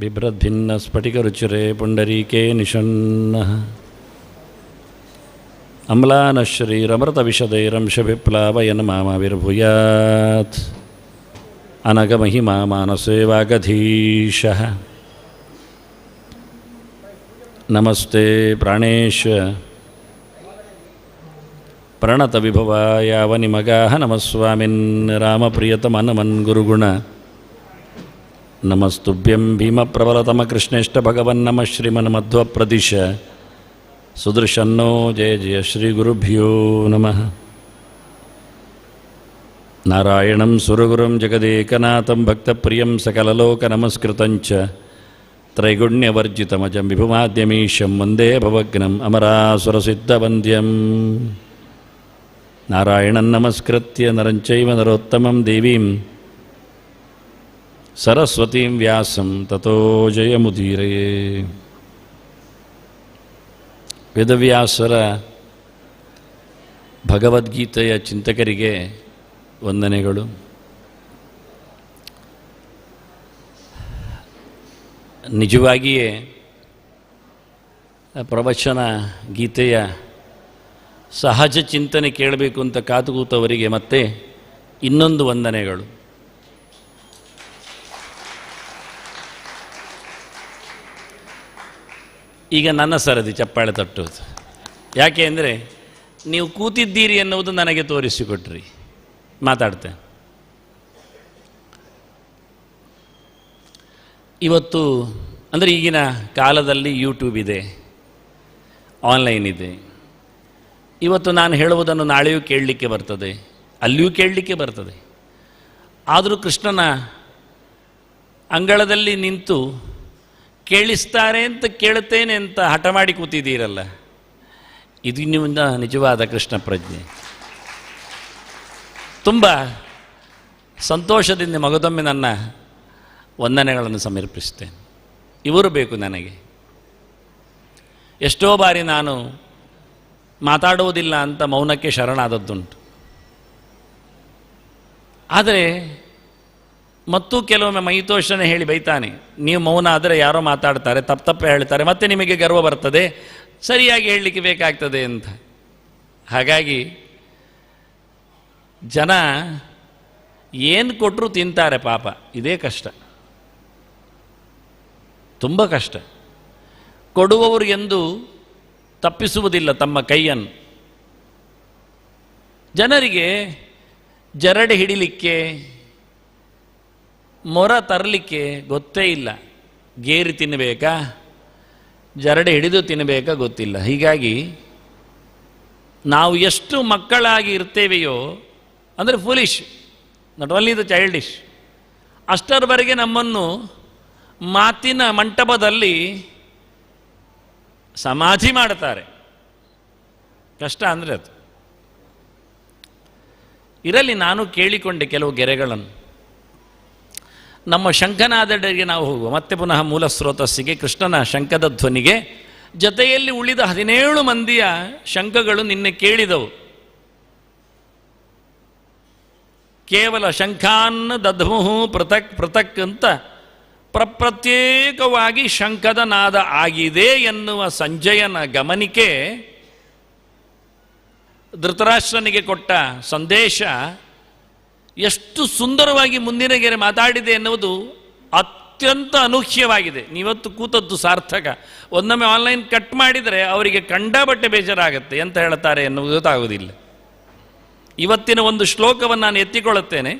बिभ्रद्भिन्नस्फटिकरुचिरे पुण्डरीके निषण्णः अम्लानश्रीरमृतविशदैरंशविप्लावयन् मामाविर्भूयात् अनगमहिमा मानसे वागधीशः नमस्ते प्राणेश प्रणतविभवायावनिमगाः नमस्वामिन् रामप्रियतमनमन् गुरुगुण నమస్తుభ్యం భీమ ప్రబలతమ కృష్ణేష్ట భగవన్ నమ శ్రీమన్ మధ్వ ప్రదిశ సుదృశన్నో జయ జయ శ్రీ గురుభ్యో నమ నారాయణం సురగురం జగదేకనాథం భక్తప్రియం సకలలోక నమస్కృతం త్రైగుణ్యవర్జితమజం విభుమాద్యమీశం వందే భవగ్నం అమరాసురసిద్ధవంద్యం నారాయణం నమస్కృత్య నరంచైవ నరోత్తమం దేవీం ಸರಸ್ವತೀಂ ವ್ಯಾಸಂ ತಥೋ ಜಯಮುದೀರಯೇ ವೇದವ್ಯಾಸರ ಭಗವದ್ಗೀತೆಯ ಚಿಂತಕರಿಗೆ ವಂದನೆಗಳು. ನಿಜವಾಗಿಯೇ ಪ್ರವಚನ ಗೀತೆಯ ಸಹಜ ಚಿಂತನೆ ಕೇಳಬೇಕು ಅಂತ ಕಾತುಕೂತವರಿಗೆ ಮತ್ತೆ ಇನ್ನೊಂದು ವಂದನೆಗಳು. ಈಗ ನನ್ನ ಸರದಿ, ಚಪ್ಪಾಳೆ ತಟ್ಟುವುದು. ಯಾಕೆ ಅಂದರೆ, ನೀವು ಕೂತಿದ್ದೀರಿ ಎನ್ನುವುದು ನನಗೆ ತೋರಿಸಿಕೊಟ್ರಿ. ಮಾತಾಡ್ತೆ ಇವತ್ತು, ಅಂದರೆ ಈಗಿನ ಕಾಲದಲ್ಲಿ ಯೂಟ್ಯೂಬ್ ಇದೆ ಆನ್ಲೈನ್ ಇದೆ. ಇವತ್ತು ನಾನು ಹೇಳುವುದನ್ನು ನಾಳೆಯೂ ಕೇಳಲಿಕ್ಕೆ ಬರ್ತದೆ, ಅಲ್ಲಿಯೂ ಕೇಳಲಿಕ್ಕೆ ಬರ್ತದೆ. ಆದರೂ ಕೃಷ್ಣನ ಅಂಗಳದಲ್ಲಿ ನಿಂತು ಕೇಳಿಸ್ತಾರೆ ಅಂತ ಕೇಳ್ತೇನೆ ಅಂತ ಹಠ ಮಾಡಿ ಕೂತಿದ್ದೀರಲ್ಲ? ಇದು ನಿಮ್ಮಿಂದ ನಿಜವಾದ ಕೃಷ್ಣ ಪ್ರಜ್ಞೆ. ತುಂಬ ಸಂತೋಷದಿಂದ ಮಗದೊಮ್ಮೆ ನನ್ನ ವಂದನೆಗಳನ್ನು ಸಮರ್ಪಿಸ್ತೇನೆ ಇವರು ಬೇಕು ನನಗೆ. ಎಷ್ಟೋ ಬಾರಿ ನಾನು ಮಾತಾಡುವುದಿಲ್ಲ ಅಂತ ಮೌನಕ್ಕೆ ಶರಣಾದದ್ದುಂಟು. ಆದರೆ ಮತ್ತು ಕೆಲವೊಮ್ಮೆ ಮೈತೋಷನೆ ಹೇಳಿ ಬೈತಾನೆ. ನೀವು ಮೌನ ಆದರೆ ಯಾರೋ ಮಾತಾಡ್ತಾರೆ, ತಪ್ಪು ತಪ್ಪೆ ಹೇಳ್ತಾರೆ, ಮತ್ತೆ ನಿಮಗೆ ಗರ್ವ ಬರ್ತದೆ, ಸರಿಯಾಗಿ ಹೇಳಲಿಕ್ಕೆ ಬೇಕಾಗ್ತದೆ ಅಂತ. ಹಾಗಾಗಿ ಜನ ಏನು ಕೊಟ್ಟರು ತಿಂತಾರೆ ಪಾಪ, ಇದೇ ಕಷ್ಟ. ತುಂಬ ಕಷ್ಟ. ಕೊಡುವವರು ಎಂದು ತಪ್ಪಿಸುವುದಿಲ್ಲ ತಮ್ಮ ಕೈಯನ್ನು. ಜನರಿಗೆ ಜರಡೆ ಹಿಡಿಲಿಕ್ಕೆ ಮೊರ ತರಲಿಕ್ಕೆ ಗೊತ್ತೇ ಇಲ್ಲ. ಗೇರಿ ತಿನ್ನಬೇಕಾ ಜರಡೆ ಹಿಡಿದು ತಿನ್ನಬೇಕಾ ಗೊತ್ತಿಲ್ಲ. ಹೀಗಾಗಿ ನಾವು ಎಷ್ಟು ಮಕ್ಕಳಾಗಿ ಇರ್ತೇವೆಯೋ, ಅಂದರೆ foolish not only the childish ಅಷ್ಟರವರೆಗೆ ನಮ್ಮನ್ನು ಮಾತಿನ ಮಂಟಪದಲ್ಲಿ ಸಮಾಧಿ ಮಾಡ್ತಾರೆ ಕಷ್ಟ ಅಂದರೆ ಅದು. ಇರಲಿ, ನಾನು ಕೇಳಿಕೊಂಡೆ ಕೆಲವು ಗೆರೆಗಳನ್ನು. ನಮ್ಮ ಶಂಖನಾದಡೆಗೆ ನಾವು ಹೋಗುವ. ಮತ್ತೆ ಪುನಃ ಮೂಲ ಸ್ರೋತಸ್ಸಿಗೆ ಕೃಷ್ಣನ ಶಂಖದ ಧ್ವನಿಗೆ ಜೊತೆಯಲ್ಲಿ ಉಳಿದ ಹದಿನೇಳು ಮಂದಿಯ ಶಂಖಗಳು ನಿನ್ನೆ ಕೇಳಿದವು. ಕೇವಲ ಶಂಖಾನ್ನ ದಧ್ಮುಹು ಪೃಥಕ್ ಪೃಥಕ್ ಅಂತ ಪ್ರಪ್ರತ್ಯೇಕವಾಗಿ ಶಂಖದ ನಾದ ಆಗಿದೆ ಎನ್ನುವ ಸಂಜಯನ ಗಮನಿಕೆ ಧೃತರಾಷ್ಟ್ರನಿಗೆ ಕೊಟ್ಟ ಸಂದೇಶ. ಎಷ್ಟು ಸುಂದರವಾಗಿ ಮುಂದಿನ ಗೆರೆ ಮಾತಾಡಿದೆ ಎನ್ನುವುದು ಅತ್ಯಂತ ಅನೂಹ್ಯವಾಗಿದೆ. ನೀವತ್ತು ಕೂತದ್ದು ಸಾರ್ಥಕ. ಒಂದೊಮ್ಮೆ ಆನ್ಲೈನ್ ಕಟ್ ಮಾಡಿದರೆ ಅವರಿಗೆ ಕಂಡಬಟ್ಟೆ ಬೇಜಾರಾಗುತ್ತೆ ಅಂತ ಹೇಳ್ತಾರೆ ಎನ್ನುವುದು ಗೊತ್ತಾಗುವುದಿಲ್ಲ. ಇವತ್ತಿನ ಒಂದು ಶ್ಲೋಕವನ್ನು ನಾನು ಎತ್ತಿಕೊಳ್ಳುತ್ತೇನೆ.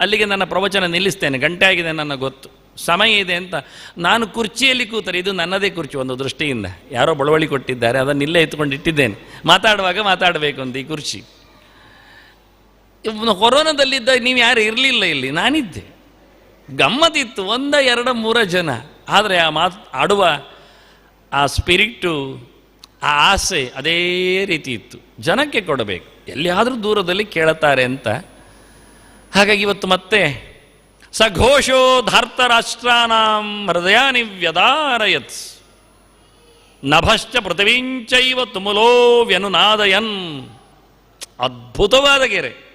ಅಲ್ಲಿಗೆ ನನ್ನ ಪ್ರವಚನ ನಿಲ್ಲಿಸ್ತೇನೆ. ಗಂಟೆ ಆಗಿದೆ ನನ್ನ ಗೊತ್ತು. ಸಮಯ ಇದೆ ಅಂತ ನಾನು ಕುರ್ಚಿಯಲ್ಲಿ ಕೂತರೆ ಇದು ನನ್ನದೇ ಕುರ್ಚಿ ಒಂದು ದೃಷ್ಟಿಯಿಂದ. ಯಾರೋ ಬಳವಳಿ ಕೊಟ್ಟಿದ್ದಾರೆ, ಅದನ್ನು ಇಲ್ಲೇ ಎತ್ಕೊಂಡು ಇಟ್ಟಿದ್ದೇನೆ. ಮಾತಾಡುವಾಗ ಮಾತಾಡಬೇಕು ಅಂತ ಈ ಕುರ್ಚಿ. ಕೊರೋನಾದಲ್ಲಿದ್ದ ನೀವು ಯಾರು ಇರಲಿಲ್ಲ ಇಲ್ಲಿ, ನಾನಿದ್ದೆ. ಗಮ್ಮತ್ತಿತ್ತು, ಒಂದ, ಎರಡು, ಮೂರ ಜನ. ಆದರೆ ಆ ಮಾತು, ಆಡುವ ಆ ಸ್ಪಿರಿಟ್ಟು ಆ ಆಸೆ ಅದೇ ರೀತಿ ಇತ್ತು. ಜನಕ್ಕೆ ಕೊಡಬೇಕು. ಎಲ್ಲಿಯಾದರೂ ದೂರದಲ್ಲಿ ಕೇಳುತ್ತಾರೆ ಅಂತ. ಹಾಗಾಗಿ ಇವತ್ತು ಮತ್ತೆ, ಸಘೋಷೋ ಧಾರ್ತರಾಷ್ಟ್ರಾನಾಂ ಹೃದಯಾನಿ ವ್ಯದಾರಯತ್ ನಭಶ್ಚ ಪೃಥ್ವೀಂಚವ ತುಮುಲೋ ವ್ಯನುನಾದಯನ್. ಅದ್ಭುತವಾದ ಗೆರೆ.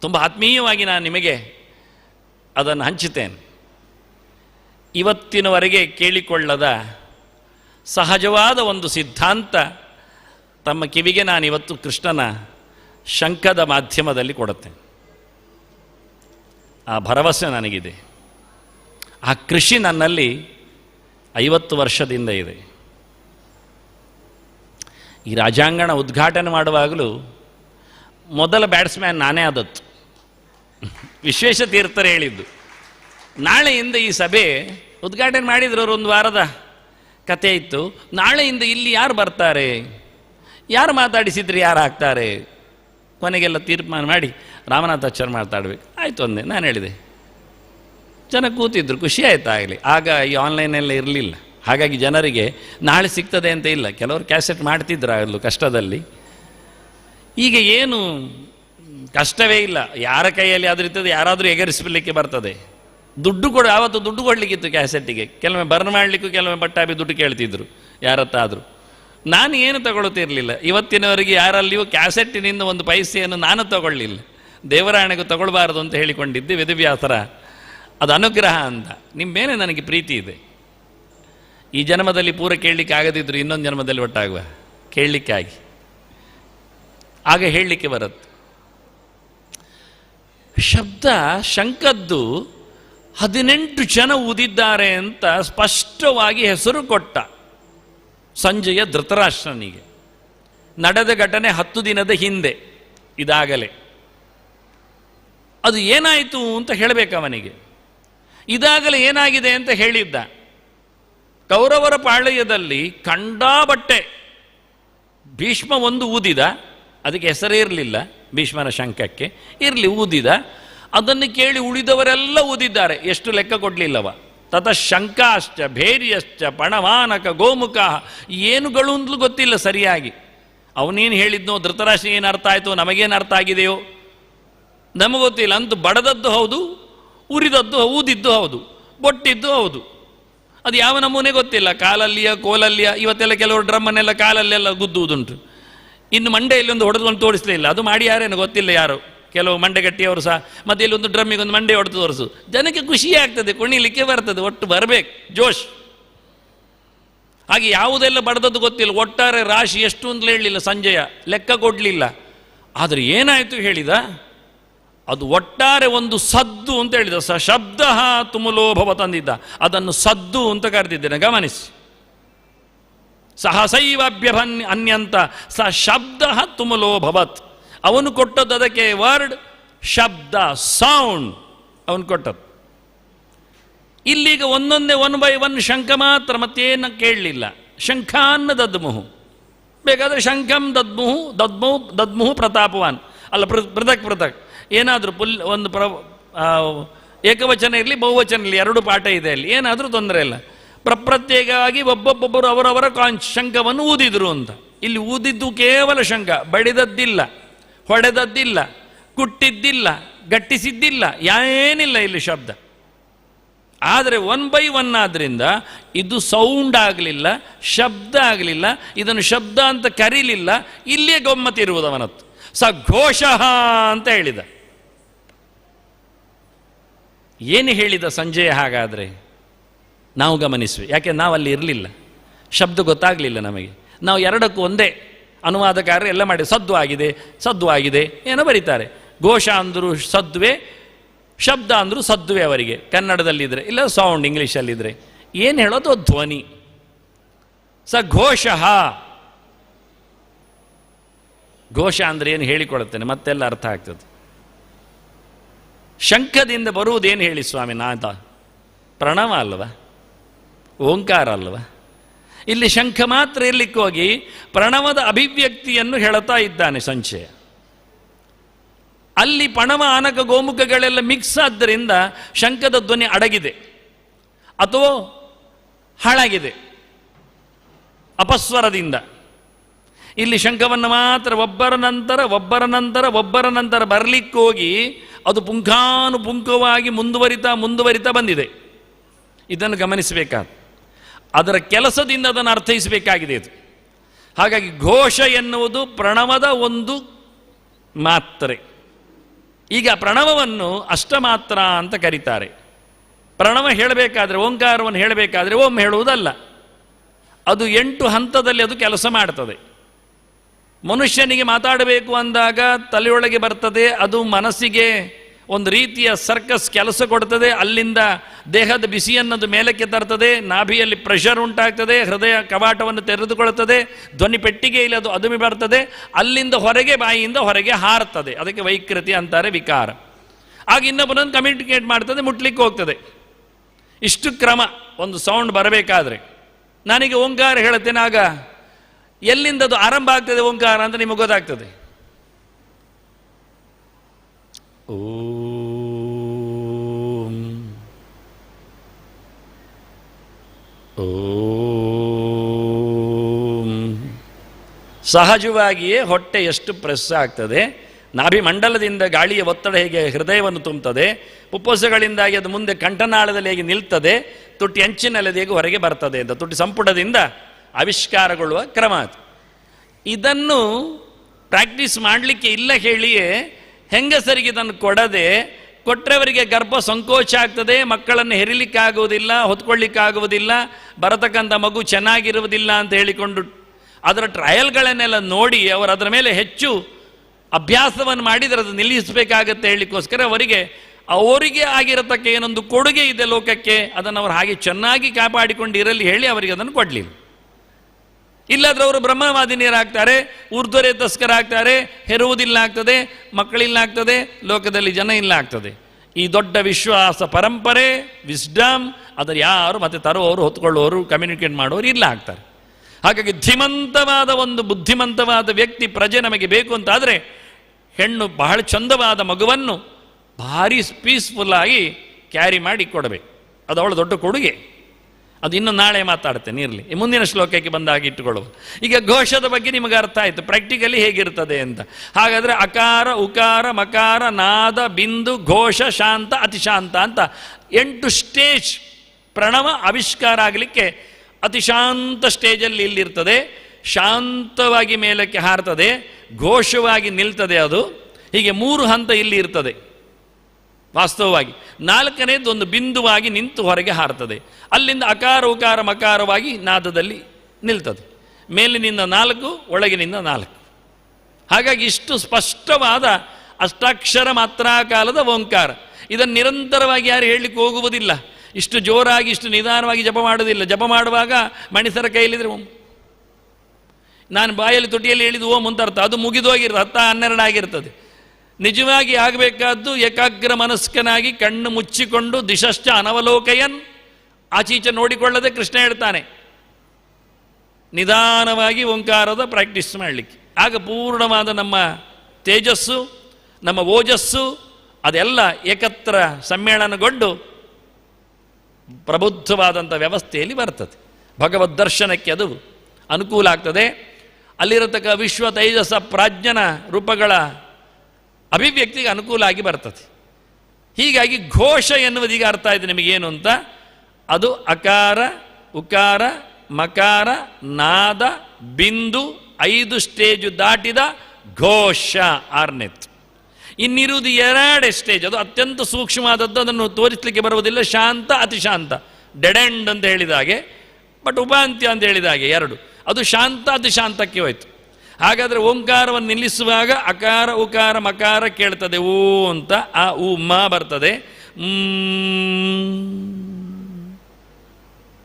ತುಂಬ ಆತ್ಮೀಯವಾಗಿ ನಾನು ನಿಮಗೆ ಅದನ್ನು ಹಂಚುತ್ತೇನೆ. ಇವತ್ತಿನವರೆಗೆ ಕೇಳಿಕೊಳ್ಳದ ಸಹಜವಾದ ಒಂದು ಸಿದ್ಧಾಂತ ತಮ್ಮ ಕಿವಿಗೆ ನಾನು ಇವತ್ತು ಕೃಷ್ಣನ ಶಂಖದ ಮಾಧ್ಯಮದಲ್ಲಿ ಕೊಡುತ್ತೇನೆ. ಆ ಭರವಸೆ ನನಗಿದೆ. ಆ ಕೃಷಿ ನನ್ನಲ್ಲಿ ಐವತ್ತು ವರ್ಷದಿಂದ ಇದೆ. ಈ ರಾಜಾಂಗಣ ಉದ್ಘಾಟನೆ ಮಾಡುವಾಗಲೂ ಮೊದಲ ಬ್ಯಾಟ್ಸ್ಮ್ಯಾನ್ ನಾನೇ ಆದದ್ದು. ವಿಶ್ವೇಶ ತೀರ್ಥರು ಹೇಳಿದ್ದು. ನಾಳೆಯಿಂದ ಈ ಸಭೆ ಉದ್ಘಾಟನೆ ಮಾಡಿದ್ರು ಅವರು ಒಂದು ವಾರದ ಕತೆ ಇತ್ತು. ನಾಳೆಯಿಂದ ಇಲ್ಲಿ ಯಾರು ಬರ್ತಾರೆ? ಯಾರು ಮಾತಾಡಿಸಿದ್ರೆ ಯಾರು ಆಗ್ತಾರೆ? ಕೊನೆಗೆಲ್ಲ ತೀರ್ಮಾನ ಮಾಡಿ ರಾಮನಾಥಾಚಾರ್ಯ ಮಾತಾಡಬೇಕು. ಆಯಿತು ಅಂದೆ ನಾನು ಹೇಳಿದೆ. ಜನ ಕೂತಿದ್ರು, ಖುಷಿ ಆಯ್ತು ಆಗಲಿ. ಆಗ ಈ ಆನ್ಲೈನಲ್ಲಿ ಇರಲಿಲ್ಲ. ಹಾಗಾಗಿ ಜನರಿಗೆ ನಾಳೆ ಸಿಗ್ತದೆ ಅಂತ ಇಲ್ಲ. ಕೆಲವರು ಕ್ಯಾಸೆಟ್ ಮಾಡ್ತಿದ್ರು ಆಗಲು ಕಷ್ಟದಲ್ಲಿ. ಈಗ ಏನು ಕಷ್ಟವೇ ಇಲ್ಲ. ಯಾರ ಕೈಯಲ್ಲಿ ಆದ್ರೂ ಇರ್ತದೆ, ಯಾರಾದರೂ ಎಗರಿಸಲಿಕ್ಕೆ ಬರ್ತದೆ. ದುಡ್ಡು ಕೊಡು ಆವತ್ತು ದುಡ್ಡು ಕೊಡಲಿಕ್ಕಿತ್ತು ಕ್ಯಾಸೆಟ್ಟಿಗೆ ಕೆಲವೊಮ್ಮೆ ಬರ್ನ್ ಮಾಡಲಿಕ್ಕೂ, ಕೆಲವೊಮ್ಮೆ ಬಟ್ಟಾಬಿ ದುಡ್ಡು ಕೇಳ್ತಿದ್ರು, ಯಾರತ್ತಾದರೂ. ನಾನು ಏನು ತಗೊಳ್ತಿರ್ಲಿಲ್ಲ ಇವತ್ತಿನವರೆಗೆ ಯಾರಲ್ಲಿಯೂ ಕ್ಯಾಸೆಟ್ಟಿನಿಂದ ಒಂದು ಪೈಸೆಯನ್ನು ನಾನು ತಗೊಳ್ಳಿಲ್ಲ. ದೇವರಾಣೆಗೂ ತಗೊಳ್ಬಾರದು ಅಂತ ಹೇಳಿಕೊಂಡಿದ್ದೆ ವೇದವ್ಯಾಸರ ಅದು ಅನುಗ್ರಹ ಅಂತ. ನಿಮ್ಮ ಮೇಲೆ ನನಗೆ ಪ್ರೀತಿ ಇದೆ. ಈ ಜನ್ಮದಲ್ಲಿ ಪೂರ ಕೇಳಲಿಕ್ಕೆ ಆಗದಿದ್ರು ಇನ್ನೊಂದು ಜನ್ಮದಲ್ಲಿ ಒಟ್ಟಾಗುವ. ಕೇಳಲಿಕ್ಕಾಗಿ. ಆಗ ಹೇಳಲಿಕ್ಕೆ ಬರುತ್ತೆ. ಶಬ್ದ ಶಂಕದ್ದು ಹದಿನೆಂಟು ಜನ ಊದಿದ್ದಾರೆ ಅಂತ ಸ್ಪಷ್ಟವಾಗಿ ಹೆಸರು ಕೊಟ್ಟ ಸಂಜೆಯ ಧೃತರಾಷ್ಟ್ರನಿಗೆ. ನಡೆದ ಘಟನೆ ಹತ್ತು ದಿನದ ಹಿಂದೆ ಇದಾಗಲೇ. ಅದು ಏನಾಯಿತು ಅಂತ ಹೇಳಬೇಕು ಅವನಿಗೆ ಇದಾಗಲೇ ಏನಾಗಿದೆ ಅಂತ ಹೇಳಿದ್ದ. ಕೌರವರ ಪಾಳ್ಯದಲ್ಲಿ ಕಂಡಾಬಟ್ಟೆ ಭೀಷ್ಮ ಒಂದು ಊದಿದ, ಅದಕ್ಕೆ ಹೆಸರೇ ಇರಲಿಲ್ಲ. ಭೀಷ್ಮನ ಶಂಕಕ್ಕೆ ಇರಲಿ, ಊದಿದ. ಅದನ್ನು ಕೇಳಿ ಉಳಿದವರೆಲ್ಲ ಊದಿದ್ದಾರೆ. ಎಷ್ಟು ಲೆಕ್ಕ ಕೊಡಲಿಲ್ಲವ? ತತ ಶಂಕಾಶ್ಚ ಭೇರ್ಯಶ್ಚ, ಪಣವಾನಕ, ಗೋಮುಖ ಏನುಗಳು ಅಂತಲೂ ಗೊತ್ತಿಲ್ಲ ಸರಿಯಾಗಿ. ಅವನೇನು ಹೇಳಿದ್ನೋ ಧೃತರಾಷ್ಟ್ರ ಏನು ಅರ್ಥ ಆಯಿತು, ನಮಗೇನು ಅರ್ಥ ಆಗಿದೆಯೋ? ನಮಗೆ ಗೊತ್ತಿಲ್ಲ. ಅಂತೂ ಬಡದದ್ದು ಹೌದು, ಉರಿದದ್ದು ಊದಿದ್ದು ಹೌದು, ಬೊಟ್ಟಿದ್ದು ಹೌದು. ಅದು ಯಾವ ನಮೂನೆ ಗೊತ್ತಿಲ್ಲ. ಕಾಲಲ್ಲಿಯ, ಕೋಲಲ್ಲಿಯ, ಇವತ್ತೆಲ್ಲ ಕೆಲವರು ಡ್ರಮ್ಮನ್ನೆಲ್ಲ ಕಾಲಲ್ಲೆಲ್ಲ ಗುದ್ದುವುದುಂಟು. ಇನ್ನು ಮಂಡೆಯಲ್ಲಿ ಒಂದು ಹೊಡೆದುಕೊಂಡು ತೋರಿಸಲಿಲ್ಲ ಅದು ಮಾಡಿ ಯಾರೇನು ಗೊತ್ತಿಲ್ಲ ಯಾರು. ಕೆಲವು ಮಂಡೆ ಮಂಡೆಗಟ್ಟಿಯವರು ಸಹ, ಮತ್ತೆ ಇಲ್ಲಿ ಒಂದು ಡ್ರಮ್ಮಿಗೆ ಒಂದು ಮಂಡೆ ಹೊಡೆದು ತೋರಿಸು. ಜನಕ್ಕೆ ಖುಷಿಯೇ ಆಗ್ತದೆ, ಕುಣಿಲಿಕ್ಕೆ ಬರ್ತದೆ, ಒಟ್ಟು ಬರಬೇಕು. ಜೋಶ್. ಹಾಗೆ ಯಾವುದೆಲ್ಲ ಬಡದದ್ದು ಗೊತ್ತಿಲ್ಲ. ಒಟ್ಟಾರೆ ರಾಶಿ ಎಷ್ಟು ಅಂತ ಹೇಳಲಿಲ್ಲ ಸಂಜಯ. ಲೆಕ್ಕ ಕೊಡಲಿಲ್ಲ. ಆದರೆ ಏನಾಯಿತು ಹೇಳಿದ? ಅದು ಒಟ್ಟಾರೆ ಒಂದು ಸದ್ದು ಅಂತ ಹೇಳಿದ. ಸ ಶಬ್ದ ತುಮಲೋಭವ ತಂದಿದ್ದ. ಅದನ್ನು ಸದ್ದು ಅಂತ ಕರೆದಿದ್ದೇನೆ. ಗಮನಿಸಿ. ಸಹಸೈವಾಭ್ಯಭನ್ ಅನ್ಯಂತ ಸ ಶಬ್ದ ತುಮಲೋಭವತ್ ಅವನು ಕೊಟ್ಟದ್ದು ಅದಕ್ಕೆ ವರ್ಡ್ ಶಬ್ದ ಸೌಂಡ್ ಅವನು ಕೊಟ್ಟದ್ದು. ಇಲ್ಲೀಗ ಒಂದೊಂದೇ ಒನ್ ಬೈ ಒನ್ ಶಂಖ ಮಾತ್ರ ಮತ್ತೇನು ಕೇಳಲಿಲ್ಲ. ಶಂಖಾನ್ನ ದದ್ಮುಹು ಬೇಕಾದರೆ ಶಂಖಂ ದದ್ಮುಹು ದದ್ಮುಹು ದದ್ಮುಹು ಪ್ರತಾಪವಾನ್. ಅಲ್ಲ ಪೃಥಕ್ ಪೃಥಕ್. ಏನಾದರೂ ಪುಲ್, ಒಂದು ಪ್ರ ಏಕವಚನ ಇರಲಿ ಬಹುವಚನ ಇರಲಿ, ಎರಡು ಪಾಠ ಇದೆ ಅಲ್ಲಿ. ಏನಾದರೂ ತೊಂದರೆ ಇಲ್ಲ. ಪ್ರಪ್ರತ್ಯೇಕವಾಗಿ ಒಬ್ಬೊಬ್ಬೊಬ್ಬರು ಅವರವರ ಕಾಂಚ್ ಶಂಖವನ್ನು ಊದಿದ್ರು ಅಂತ. ಇಲ್ಲಿ ಊದಿದ್ದು ಕೇವಲ ಶಂಖ, ಬಡಿದದ್ದಿಲ್ಲ, ಹೊಡೆದದ್ದಿಲ್ಲ, ಕುಟ್ಟಿದ್ದಿಲ್ಲ, ಗಟ್ಟಿಸಿದ್ದಿಲ್ಲ, ಏನಿಲ್ಲ ಇಲ್ಲಿ ಶಬ್ದ. ಆದರೆ ಒನ್ ಬೈ ಒನ್ ಆದ್ರಿಂದ ಇದು ಸೌಂಡ್ ಆಗಲಿಲ್ಲ, ಶಬ್ದ ಆಗಲಿಲ್ಲ, ಇದನ್ನು ಶಬ್ದ ಅಂತ ಕರೀಲಿಲ್ಲ, ಇಲ್ಲಿಯೇ ಗಮ್ಮತ್ತಿರುವುದು ಅವನತ್ತು ಸ ಘೋಷ ಅಂತ ಹೇಳಿದ. ಏನು ಹೇಳಿದ ಸಂಜೆಯ ಹಾಗಾದರೆ? ನಾವು ಗಮನಿಸುವೆ. ಯಾಕೆ ನಾವು ಅಲ್ಲಿ ಇರಲಿಲ್ಲ. ಶಬ್ದ ಗೊತ್ತಾಗಲಿಲ್ಲ ನಮಗೆ. ನಾವು ಎರಡಕ್ಕೂ ಒಂದೇ ಅನುವಾದಕಾರರು ಎಲ್ಲ ಮಾಡಿ, ಸದ್ದು ಆಗಿದೆ ಸದ್ದು ಆಗಿದೆ ಏನೋ ಬರೀತಾರೆ. ಘೋಷ ಅಂದರೂ ಸದ್ದುವೆ, ಶಬ್ದ ಅಂದರೂ ಸದ್ದುವೆ ಅವರಿಗೆ. ಕನ್ನಡದಲ್ಲಿದ್ದರೆ ಇಲ್ಲ ಸೌಂಡ್ ಇಂಗ್ಲೀಷಲ್ಲಿದ್ದರೆ ಏನು ಹೇಳೋದು? ಧ್ವನಿ. ಸ ಘೋಷ. ಘೋಷ ಅಂದರೆ ಏನು ಹೇಳಿಕೊಡುತ್ತೇನೆ, ಮತ್ತೆಲ್ಲ ಅರ್ಥ ಆಗ್ತದೆ. ಶಂಖದಿಂದ ಬರುವುದೇನು ಹೇಳಿ ಸ್ವಾಮಿ, ನಾದ? ಪ್ರಣವ ಅಲ್ವ? ಓಂಕಾರ ಅಲ್ವ? ಇಲ್ಲಿ ಶಂಖ ಮಾತ್ರ ಇರ್ಲಿಕ್ಕೆ ಹೋಗಿ ಪ್ರಣವದ ಅಭಿವ್ಯಕ್ತಿಯನ್ನು ಹೇಳುತ್ತಾ ಇದ್ದಾನೆ ಸಂಶಯ ಅಲ್ಲಿ ಪಣವ ಆನಕ ಗೋಮುಖಗಳೆಲ್ಲ ಮಿಕ್ಸ್ ಆದ್ದರಿಂದ ಶಂಖದ ಧ್ವನಿ ಅಡಗಿದೆ. ಅಥವಾ ಹಾಳಾಗಿದೆ. ಅಪಸ್ವರದಿಂದ. ಇಲ್ಲಿ ಶಂಖವನ್ನು ಮಾತ್ರ ಒಬ್ಬರ ನಂತರ ಒಬ್ಬರ ನಂತರ ಒಬ್ಬರ ನಂತರ ಬರಲಿಕ್ಕೋಗಿ ಅದು ಪುಂಖಾನುಪುಂಖವಾಗಿ ಮುಂದುವರಿತಾ ಮುಂದುವರಿತಾ ಬಂದಿದೆ. ಇದನ್ನು ಗಮನಿಸಬೇಕಾದ. ಅದರ ಕೆಲಸದಿಂದ ಅದನ್ನು ಅರ್ಥೈಸಬೇಕಾಗಿದೆ ಇದು ಹಾಗಾಗಿ ಘೋಷ ಎನ್ನುವುದು ಪ್ರಣವದ ಒಂದು ಮಾತ್ರೆ. ಈಗ ಪ್ರಣವವನ್ನು ಅಷ್ಟಮಾತ್ರ ಅಂತ ಕರೀತಾರೆ. ಪ್ರಣವ ಹೇಳಬೇಕಾದ್ರೆ, ಓಂಕಾರವನ್ನು ಹೇಳಬೇಕಾದ್ರೆ ಓಂ ಹೇಳುವುದಲ್ಲ. ಅದು ಎಂಟು ಹಂತದಲ್ಲಿ ಅದು ಕೆಲಸ ಮಾಡ್ತದೆ. ಮನುಷ್ಯನಿಗೆ ಮಾತಾಡಬೇಕು ಅಂದಾಗ ತಲೆಯೊಳಗೆ ಬರ್ತದೆ, ಅದು ಮನಸ್ಸಿಗೆ ಒಂದು ರೀತಿಯ ಸರ್ಕಸ್ ಕೆಲಸ ಕೊಡ್ತದೆ, ಅಲ್ಲಿಂದ ದೇಹದ ಬಿಸಿಯನ್ನದು ಮೇಲಕ್ಕೆ ತರ್ತದೆ, ನಾಭಿಯಲ್ಲಿ ಪ್ರೆಷರ್ ಉಂಟಾಗ್ತದೆ, ಹೃದಯ ಕವಾಟವನ್ನು ತೆರೆದುಕೊಳ್ಳುತ್ತದೆ, ಧ್ವನಿ ಪೆಟ್ಟಿಗೆಯಲ್ಲಿ ಅದು ಅದುಮಿ ಬರ್ತದೆ, ಅಲ್ಲಿಂದ ಹೊರಗೆ ಬಾಯಿಯಿಂದ ಹೊರಗೆ ಹಾರ್ತದೆ. ಅದಕ್ಕೆ ವೈಕೃತಿ ಅಂತಾರೆ ವಿಕಾರ. ಆಗ ಇನ್ನೊಬ್ಬನೊಂದು ಕಮ್ಯುನಿಕೇಟ್ ಮಾಡ್ತದೆ, ಮುಟ್ಲಿಕ್ಕೆ ಹೋಗ್ತದೆ. ಇಷ್ಟು ಕ್ರಮ, ಒಂದು ಸೌಂಡ್ ಬರಬೇಕಾದ್ರೆ. ನನಗೆ ಓಂಕಾರ ಹೇಳುತ್ತೇನೆ, ಆಗ ಎಲ್ಲಿಂದ ಅದು ಆರಂಭ ಆಗ್ತದೆ ಓಂಕಾರ ಅಂತ ನಿಮಗೆ ಗೊತ್ತಾಗ್ತದೆ. ಸಹಜವಾಗಿಯೇ ಹೊಟ್ಟೆ ಎಷ್ಟು ಪ್ರೆಸ್ ಆಗ್ತದೆ? ನಾಭಿಮಂಡಲದಿಂದ ಗಾಳಿಯ ಒತ್ತಡ ಹೇಗೆ ಹೃದಯವನ್ನು ತುಂಬುತ್ತದೆ? ಪುಪ್ಪಸಗಳಿಂದಾಗಿ ಅದು ಮುಂದೆ ಕಂಠನಾಳದಲ್ಲಿ ಹೇಗೆ ನಿಲ್ತದೆ? ತುಟಿ ಅಂಚಿನಲ್ಲಿ ಅದು ಹೇಗೆ ಹೊರಗೆ ಬರ್ತದೆ ಅಂತ. ತುಟಿ ಸಂಪುಟದಿಂದ ಆವಿಷ್ಕಾರಗೊಳ್ಳುವ ಕ್ರಮ ಅದು. ಇದನ್ನು ಪ್ರಾಕ್ಟೀಸ್ ಮಾಡಲಿಕ್ಕೆ ಇಲ್ಲ ಹೇಳಿಯೇ ಹೆಂಗಸರಿಗೆ ಇದನ್ನು ಕೊಡದೆ ಕೊಟ್ಟರೆವರಿಗೆ ಗರ್ಭ ಸಂಕೋಚ ಆಗ್ತದೆ, ಮಕ್ಕಳನ್ನು ಹೆರಿಲಿಕ್ಕಾಗುವುದಿಲ್ಲ, ಹೊತ್ಕೊಳ್ಳಿಕ್ಕಾಗುವುದಿಲ್ಲ, ಬರತಕ್ಕಂಥ ಮಗು ಚೆನ್ನಾಗಿರುವುದಿಲ್ಲ ಅಂತ ಹೇಳಿಕೊಂಡು ಅದರ ಟ್ರಯಲ್ಗಳನ್ನೆಲ್ಲ ನೋಡಿ ಅವರು ಅದರ ಮೇಲೆ ಹೆಚ್ಚು ಅಭ್ಯಾಸವನ್ನು ಮಾಡಿದರೆ ಅದು ನಿಲ್ಲಿಸಬೇಕಾಗತ್ತೆ ಹೇಳಲಿಕ್ಕೋಸ್ಕರ ಅವರಿಗೆ ಅವರಿಗೆ ಆಗಿರತಕ್ಕ ಏನೊಂದು ಕೊಡುಗೆ ಇದೆ ಲೋಕಕ್ಕೆ, ಅದನ್ನು ಅವರು ಹಾಗೆ ಚೆನ್ನಾಗಿ ಕಾಪಾಡಿಕೊಂಡು ಇರಲಿ ಹೇಳಿ ಅವರಿಗೆ ಅದನ್ನು ಕೊಡಲಿಲ್ಲ. ಇಲ್ಲಾದ್ರೆ ಅವರು ಬ್ರಹ್ಮವಾದಿನಿಯರಾಗ್ತಾರೆ ಊರ್ಧ್ವರೆ ತಸ್ಕರಾಗ್ತಾರೆ ಹೆರುವುದಿಲ್ಲ ಆಗ್ತದೆ ಮಕ್ಕಳಿಲ್ಲ ಆಗ್ತದೆ ಲೋಕದಲ್ಲಿ ಜನ ಇಲ್ಲ ಆಗ್ತದೆ ಈ ದೊಡ್ಡ ವಿಶ್ವಾಸ ಪರಂಪರೆ ವಿಸ್ಡಮ್ ಅದರ ಯಾರು ಮತ್ತೆ ತರುವವರು, ಹೊತ್ಕೊಳ್ಳುವವರು ಕಮ್ಯುನಿಕೇಟ್ ಮಾಡೋರು ಇಲ್ಲ ಆಗ್ತಾರೆ ಹಾಗಾಗಿ ಧೀಮಂತವಾದ ಒಂದು ಬುದ್ಧಿಮಂತವಾದ ವ್ಯಕ್ತಿ ಪ್ರಜೆ ನಮಗೆ ಬೇಕು ಅಂತಾದರೆ ಹೆಣ್ಣು ಬಹಳ ಚಂದವಾದ ಮಗುವನ್ನು ಭಾರಿ ಪೀಸ್ಫುಲ್ ಆಗಿ ಕ್ಯಾರಿ ಮಾಡಿ ಕೊಡಬೇಕು. ಅದು ಅವಳ ದೊಡ್ಡ ಕೊಡುಗೆ. ಅದು ಇನ್ನು ನಾಳೆ ಮಾತಾಡ್ತೇನೆ, ಇರಲಿ. ಮುಂದಿನ ಶ್ಲೋಕಕ್ಕೆ ಬಂದಾಗ ಇಟ್ಟುಕೊಳ್ಳುವ. ಈಗ ಘೋಷದ ಬಗ್ಗೆ ನಿಮಗೆ ಅರ್ಥ ಆಯಿತು. ಪ್ರಾಕ್ಟಿಕಲಿ ಹೇಗಿರ್ತದೆ ಅಂತ. ಹಾಗಾದರೆ ಅಕಾರ, ಉಕಾರ, ಮಕಾರ, ನಾದ, ಬಿಂದು, ಘೋಷ, ಶಾಂತ, ಅತಿಶಾಂತ ಅಂತ ಎಂಟು ಸ್ಟೇಜ್ ಪ್ರಣವ, ಆವಿಷ್ಕಾರ ಆಗಲಿಕ್ಕೆ ಅತಿ ಶಾಂತ ಸ್ಟೇಜಲ್ಲಿ ಇಲ್ಲಿರ್ತದೆ. ಶಾಂತವಾಗಿ ಮೇಲಕ್ಕೆ ಹಾರ್ತದೆ. ಘೋಷವಾಗಿ ನಿಲ್ತದೆ ಅದು. ಹೀಗೆ ಮೂರು ಹಂತ ಇಲ್ಲಿ ಇರ್ತದೆ. ವಾಸ್ತವವಾಗಿ ನಾಲ್ಕನೇದು ಒಂದು ಬಿಂದುವಾಗಿ ನಿಂತು ಹೊರಗೆ ಹಾರ್ತದೆ. ಅಲ್ಲಿಂದ ಅಕಾರ, ಉಕಾರ, ಮಕಾರವಾಗಿ ನಾದದಲ್ಲಿ ನಿಲ್ತದೆ. ಮೇಲಿನಿಂದ ನಾಲ್ಕು, ಒಳಗಿನಿಂದ ನಾಲ್ಕು. ಹಾಗಾಗಿ ಇಷ್ಟು ಸ್ಪಷ್ಟವಾದ ಅಷ್ಟಾಕ್ಷರ ಮಾತ್ರಾಕಾಲದ ಓಂಕಾರ. ಇದನ್ನು ನಿರಂತರವಾಗಿ ಯಾರು ಹೇಳಲಿಕ್ಕೆ ಹೋಗುವುದಿಲ್ಲ. ಇಷ್ಟು ಜೋರಾಗಿ, ಇಷ್ಟು ನಿಧಾನವಾಗಿ ಜಪ ಮಾಡೋದಿಲ್ಲ. ಜಪ ಮಾಡುವಾಗ ಮಣಿಸರ ಕೈಯಲ್ಲಿದ್ರೆ ಓಂ ನಾನು ಬಾಯಲ್ಲಿ ತುಟಿಯಲ್ಲಿ ಹೇಳಿದ್ದು ಓಂ ಅಂತ ಅರ್ಥ ಅದು ಮುಗಿದೋಗಿರ್ತದೆ ಹತ್ತ ಹನ್ನೆರಡು ಆಗಿರ್ತದೆ. ನಿಜವಾಗಿ ಆಗಬೇಕಾದ್ದು ಏಕಾಗ್ರ ಮನಸ್ಕನಾಗಿ ಕಣ್ಣು ಮುಚ್ಚಿಕೊಂಡು ದಿಶಶ್ಚ ಅನವಲೋಕಯನ್ ಆಚೀಚೆ ನೋಡಿಕೊಳ್ಳದೆ ಕೃಷ್ಣ ಹೇಳ್ತಾನೆ. ನಿಧಾನವಾಗಿ ಓಂಕಾರದ ಪ್ರಾಕ್ಟೀಸ್ ಮಾಡಲಿಕ್ಕೆ. ಆಗ ಪೂರ್ಣವಾದ ನಮ್ಮ ತೇಜಸ್ಸು, ನಮ್ಮ ಓಜಸ್ಸು ಅದೆಲ್ಲ ಏಕತ್ರ ಸಮ್ಮೇಳನಗೊಂಡು ಪ್ರಬುದ್ಧವಾದಂಥ ವ್ಯವಸ್ಥೆಯಲ್ಲಿ ಬರ್ತದೆ. ಭಗವದ್ ದರ್ಶನಕ್ಕೆ ಅದು ಅನುಕೂಲ ಆಗ್ತದೆ. ಅಲ್ಲಿರತಕ್ಕ ವಿಶ್ವ ತೈಜಸ ಪ್ರಾಜ್ಞನ ರೂಪಗಳ ಅಭಿವ್ಯಕ್ತಿಗೆ ಅನುಕೂಲ ಆಗಿ ಬರ್ತದೆ. ಹೀಗಾಗಿ ಘೋಷ ಎನ್ನುವುದು ಈಗ ಅರ್ಥ ಆಯಿತು ನಿಮಗೇನು ಅಂತ? ಅದು ಅಕಾರ, ಉಕಾರ, ಮಕಾರ, ನಾದ, ಬಿಂದು, ಐದು ಸ್ಟೇಜು ದಾಟಿದ ಘೋಷ ಆರ್ನೆತ್. ಇನ್ನಿರುವುದು ಎರಡೇ ಸ್ಟೇಜ್ ಅದು ಅತ್ಯಂತ ಸೂಕ್ಷ್ಮವಾದದ್ದು, ಅದನ್ನು ತೋರಿಸಲಿಕ್ಕೆ ಬರುವುದಿಲ್ಲ. ಶಾಂತ, ಅತಿ ಶಾಂತ. ಡೆಡೆಂಡ್ ಅಂತ ಹೇಳಿದ ಹಾಗೆ ಬಟ್ ಉಪಾಂತ್ಯ ಅಂತ ಹೇಳಿದ ಹಾಗೆ, ಎರಡು. ಅದು ಶಾಂತ, ಅತಿ ಶಾಂತಕ್ಕೆ ಹೋಯ್ತು. ಹಾಗಾದರೆ ಓಂಕಾರವನ್ನು ನಿಲ್ಲಿಸುವಾಗ ಅಕಾರ, ಉಕಾರ, ಮಕಾರ ಕೇಳ್ತದೆ. ಓ ಅಂತ ಆ ಉ ಮ ಬರ್ತದೆ.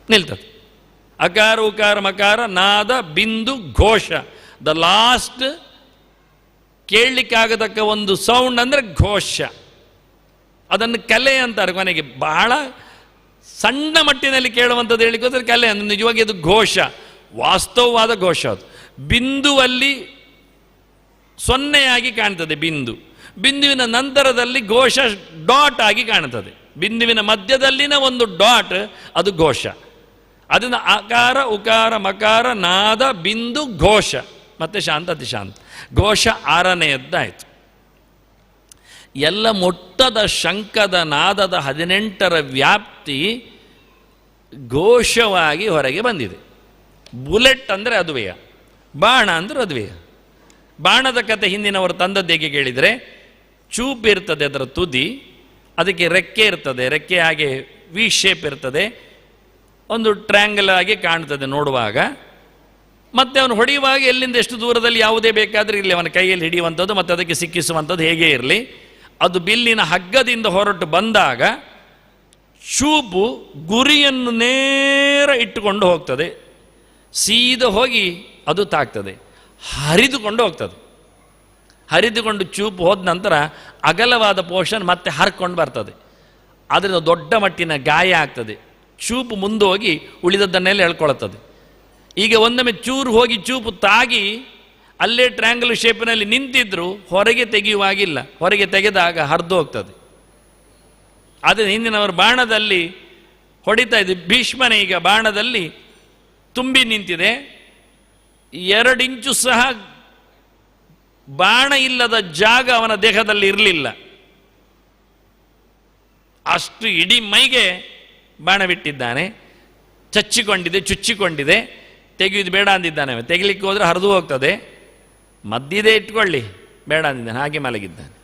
ನಿಲ್ತದೆ. ಅಕಾರ, ಉಕಾರ, ಮಕಾರ, ನಾದ, ಬಿಂದು, ಘೋಷ. ದ ಲಾಸ್ಟ್ ಕೇಳಲಿಕ್ಕಾಗತಕ್ಕ ಒಂದು ಸೌಂಡ್ ಅಂದರೆ ಘೋಷ. ಅದನ್ನು ಕಲೆ ಅಂತಾರೆ ಕೊನೆಗೆ ಬಹಳ ಸಣ್ಣ ಮಟ್ಟಿನಲ್ಲಿ ಕೇಳುವಂಥದ್ದು ಹೇಳಿಕೋದ್ರೆ ಕಲೆ ಅಂದರೆ ನಿಜವಾಗಿ ಅದು ಘೋಷ. ವಾಸ್ತವವಾದ ಘೋಷ ಅದು. ಬಿಂದುವಲ್ಲಿ ಸೊನ್ನೆಯಾಗಿ ಕಾಣ್ತದೆ ಬಿಂದು. ಬಿಂದುವಿನ ನಂತರದಲ್ಲಿ ಘೋಷ ಡಾಟ್ ಆಗಿ ಕಾಣ್ತದೆ. ಬಿಂದುವಿನ ಮಧ್ಯದಲ್ಲಿನ ಒಂದು ಡಾಟ್ ಅದು ಘೋಷ. ಅದನ್ನು ಆಕಾರ, ಉಕಾರ, ಮಕಾರ, ನಾದ, ಬಿಂದು, ಘೋಷ. ಮತ್ತು ಶಾಂತ, ಅತಿಶಾಂತ. ಘೋಷ ಆರನೆಯದ್ದಾಯಿತು. ಎಲ್ಲ ಮೊಟ್ಟದ ಶಂಕದ ನಾದದ ಹದಿನೆಂಟರ ವ್ಯಾಪ್ತಿ ಘೋಷವಾಗಿ ಹೊರಗೆ ಬಂದಿದೆ. ಬುಲೆಟ್ ಅಂದರೆ ಅದುವೆಯ, ಬಾಣ ಅಂದರೆ ಅದುವೆಯ. ಬಾಣದ ಕತೆ ಹಿಂದಿನವರು ತಂದದ್ದು ಹೇಗೆ ಕೇಳಿದರೆ ಚೂಪ್ ಇರ್ತದೆ ಅದರ ತುದಿ, ಅದಕ್ಕೆ ರೆಕ್ಕೆ ಇರ್ತದೆ, ರೆಕ್ಕೆ ಹಾಗೆ ವಿ ಶೇಪ್ ಇರ್ತದೆ, ಒಂದು ಟ್ರ್ಯಾಂಗಲ್ ಆಗಿ ಕಾಣ್ತದೆ ನೋಡುವಾಗ. ಮತ್ತೆ ಅವನು ಹೊಡೆಯುವಾಗ ಎಲ್ಲಿಂದ ಎಷ್ಟು ದೂರದಲ್ಲಿ ಯಾವುದೇ ಬೇಕಾದರೂ ಇಲ್ಲಿ ಅವನ ಕೈಯಲ್ಲಿ ಹಿಡಿಯುವಂಥದ್ದು ಮತ್ತು ಅದಕ್ಕೆ ಸಿಕ್ಕಿಸುವಂಥದ್ದು ಹೇಗೆ ಇರಲಿ. ಅದು ಬಿಲ್ಲಿನ ಹಗ್ಗದಿಂದ ಹೊರಟು ಬಂದಾಗ ಚೂಪು ಗುರಿಯನ್ನು ನೇರ ಇಟ್ಟುಕೊಂಡು ಹೋಗ್ತದೆ. ಸೀದ ಹೋಗಿ ಅದು ತಾಗ್ತದೆ ಹರಿದುಕೊಂಡು ಹೋಗ್ತದೆ. ಹರಿದುಕೊಂಡು ಚೂಪು ಹೋದ ನಂತರ ಅಗಲವಾದ ಪೋರ್ಷನ್ ಮತ್ತೆ ಹರ್ಕೊಂಡು ಬರ್ತದೆ. ಅದರಿಂದ ದೊಡ್ಡ ಮಟ್ಟಿನ ಗಾಯ ಆಗ್ತದೆ. ಚೂಪು ಮುಂದೋಗಿ ಉಳಿದದ್ದನ್ನೆಲ್ಲ ಎಳ್ಕೊಳ್ತದೆ. ಈಗ ಒಂದೊಮ್ಮೆ ಚೂರು ಹೋಗಿ ಚೂಪು ತಾಗಿ ಅಲ್ಲೇ ಟ್ರ್ಯಾಂಗಲ್ ಶೇಪಿನಲ್ಲಿ ನಿಂತಿದ್ರು ಹೊರಗೆ ತೆಗೆಯುವಾಗಿಲ್ಲ. ಹೊರಗೆ ತೆಗೆದಾಗ ಹರಿದು ಹೋಗ್ತದೆ. ಆದರೆ ಹಿಂದಿನವರ ಬಾಣದಲ್ಲಿ ಹೊಡಿತಾ ಇದೆ ಭೀಷ್ಮನ ಈಗ ಬಾಣದಲ್ಲಿ ತುಂಬಿ ನಿಂತಿದೆ. ಎರಡು ಇಂಚು ಸಹ ಬಾಣ ಇಲ್ಲದ ಜಾಗ ಅವನ ದೇಹದಲ್ಲಿ ಇರಲಿಲ್ಲ. ಅಷ್ಟು ಇಡೀ ಮೈಗೆ ಬಾಣ ಬಿಟ್ಟಿದ್ದಾನೆ. ಚಚ್ಚಿಕೊಂಡಿದೆ, ಚುಚ್ಚಿಕೊಂಡಿದೆ. ತೆಗೆಯುವುದು ಬೇಡ ಅಂದಿದ್ದಾನೆ. ತೆಗಿಲಿಕ್ಕೆ ಹೋದರೆ ಹರಿದು ಹೋಗ್ತದೆ. ಮದ್ದಿದೆ ಇಟ್ಕೊಳ್ಳಿ. ಬೇಡ ಅಂದಿದ್ದಾನೆ. ಹಾಗೆ ಮಲಗಿದ್ದಾನೆ.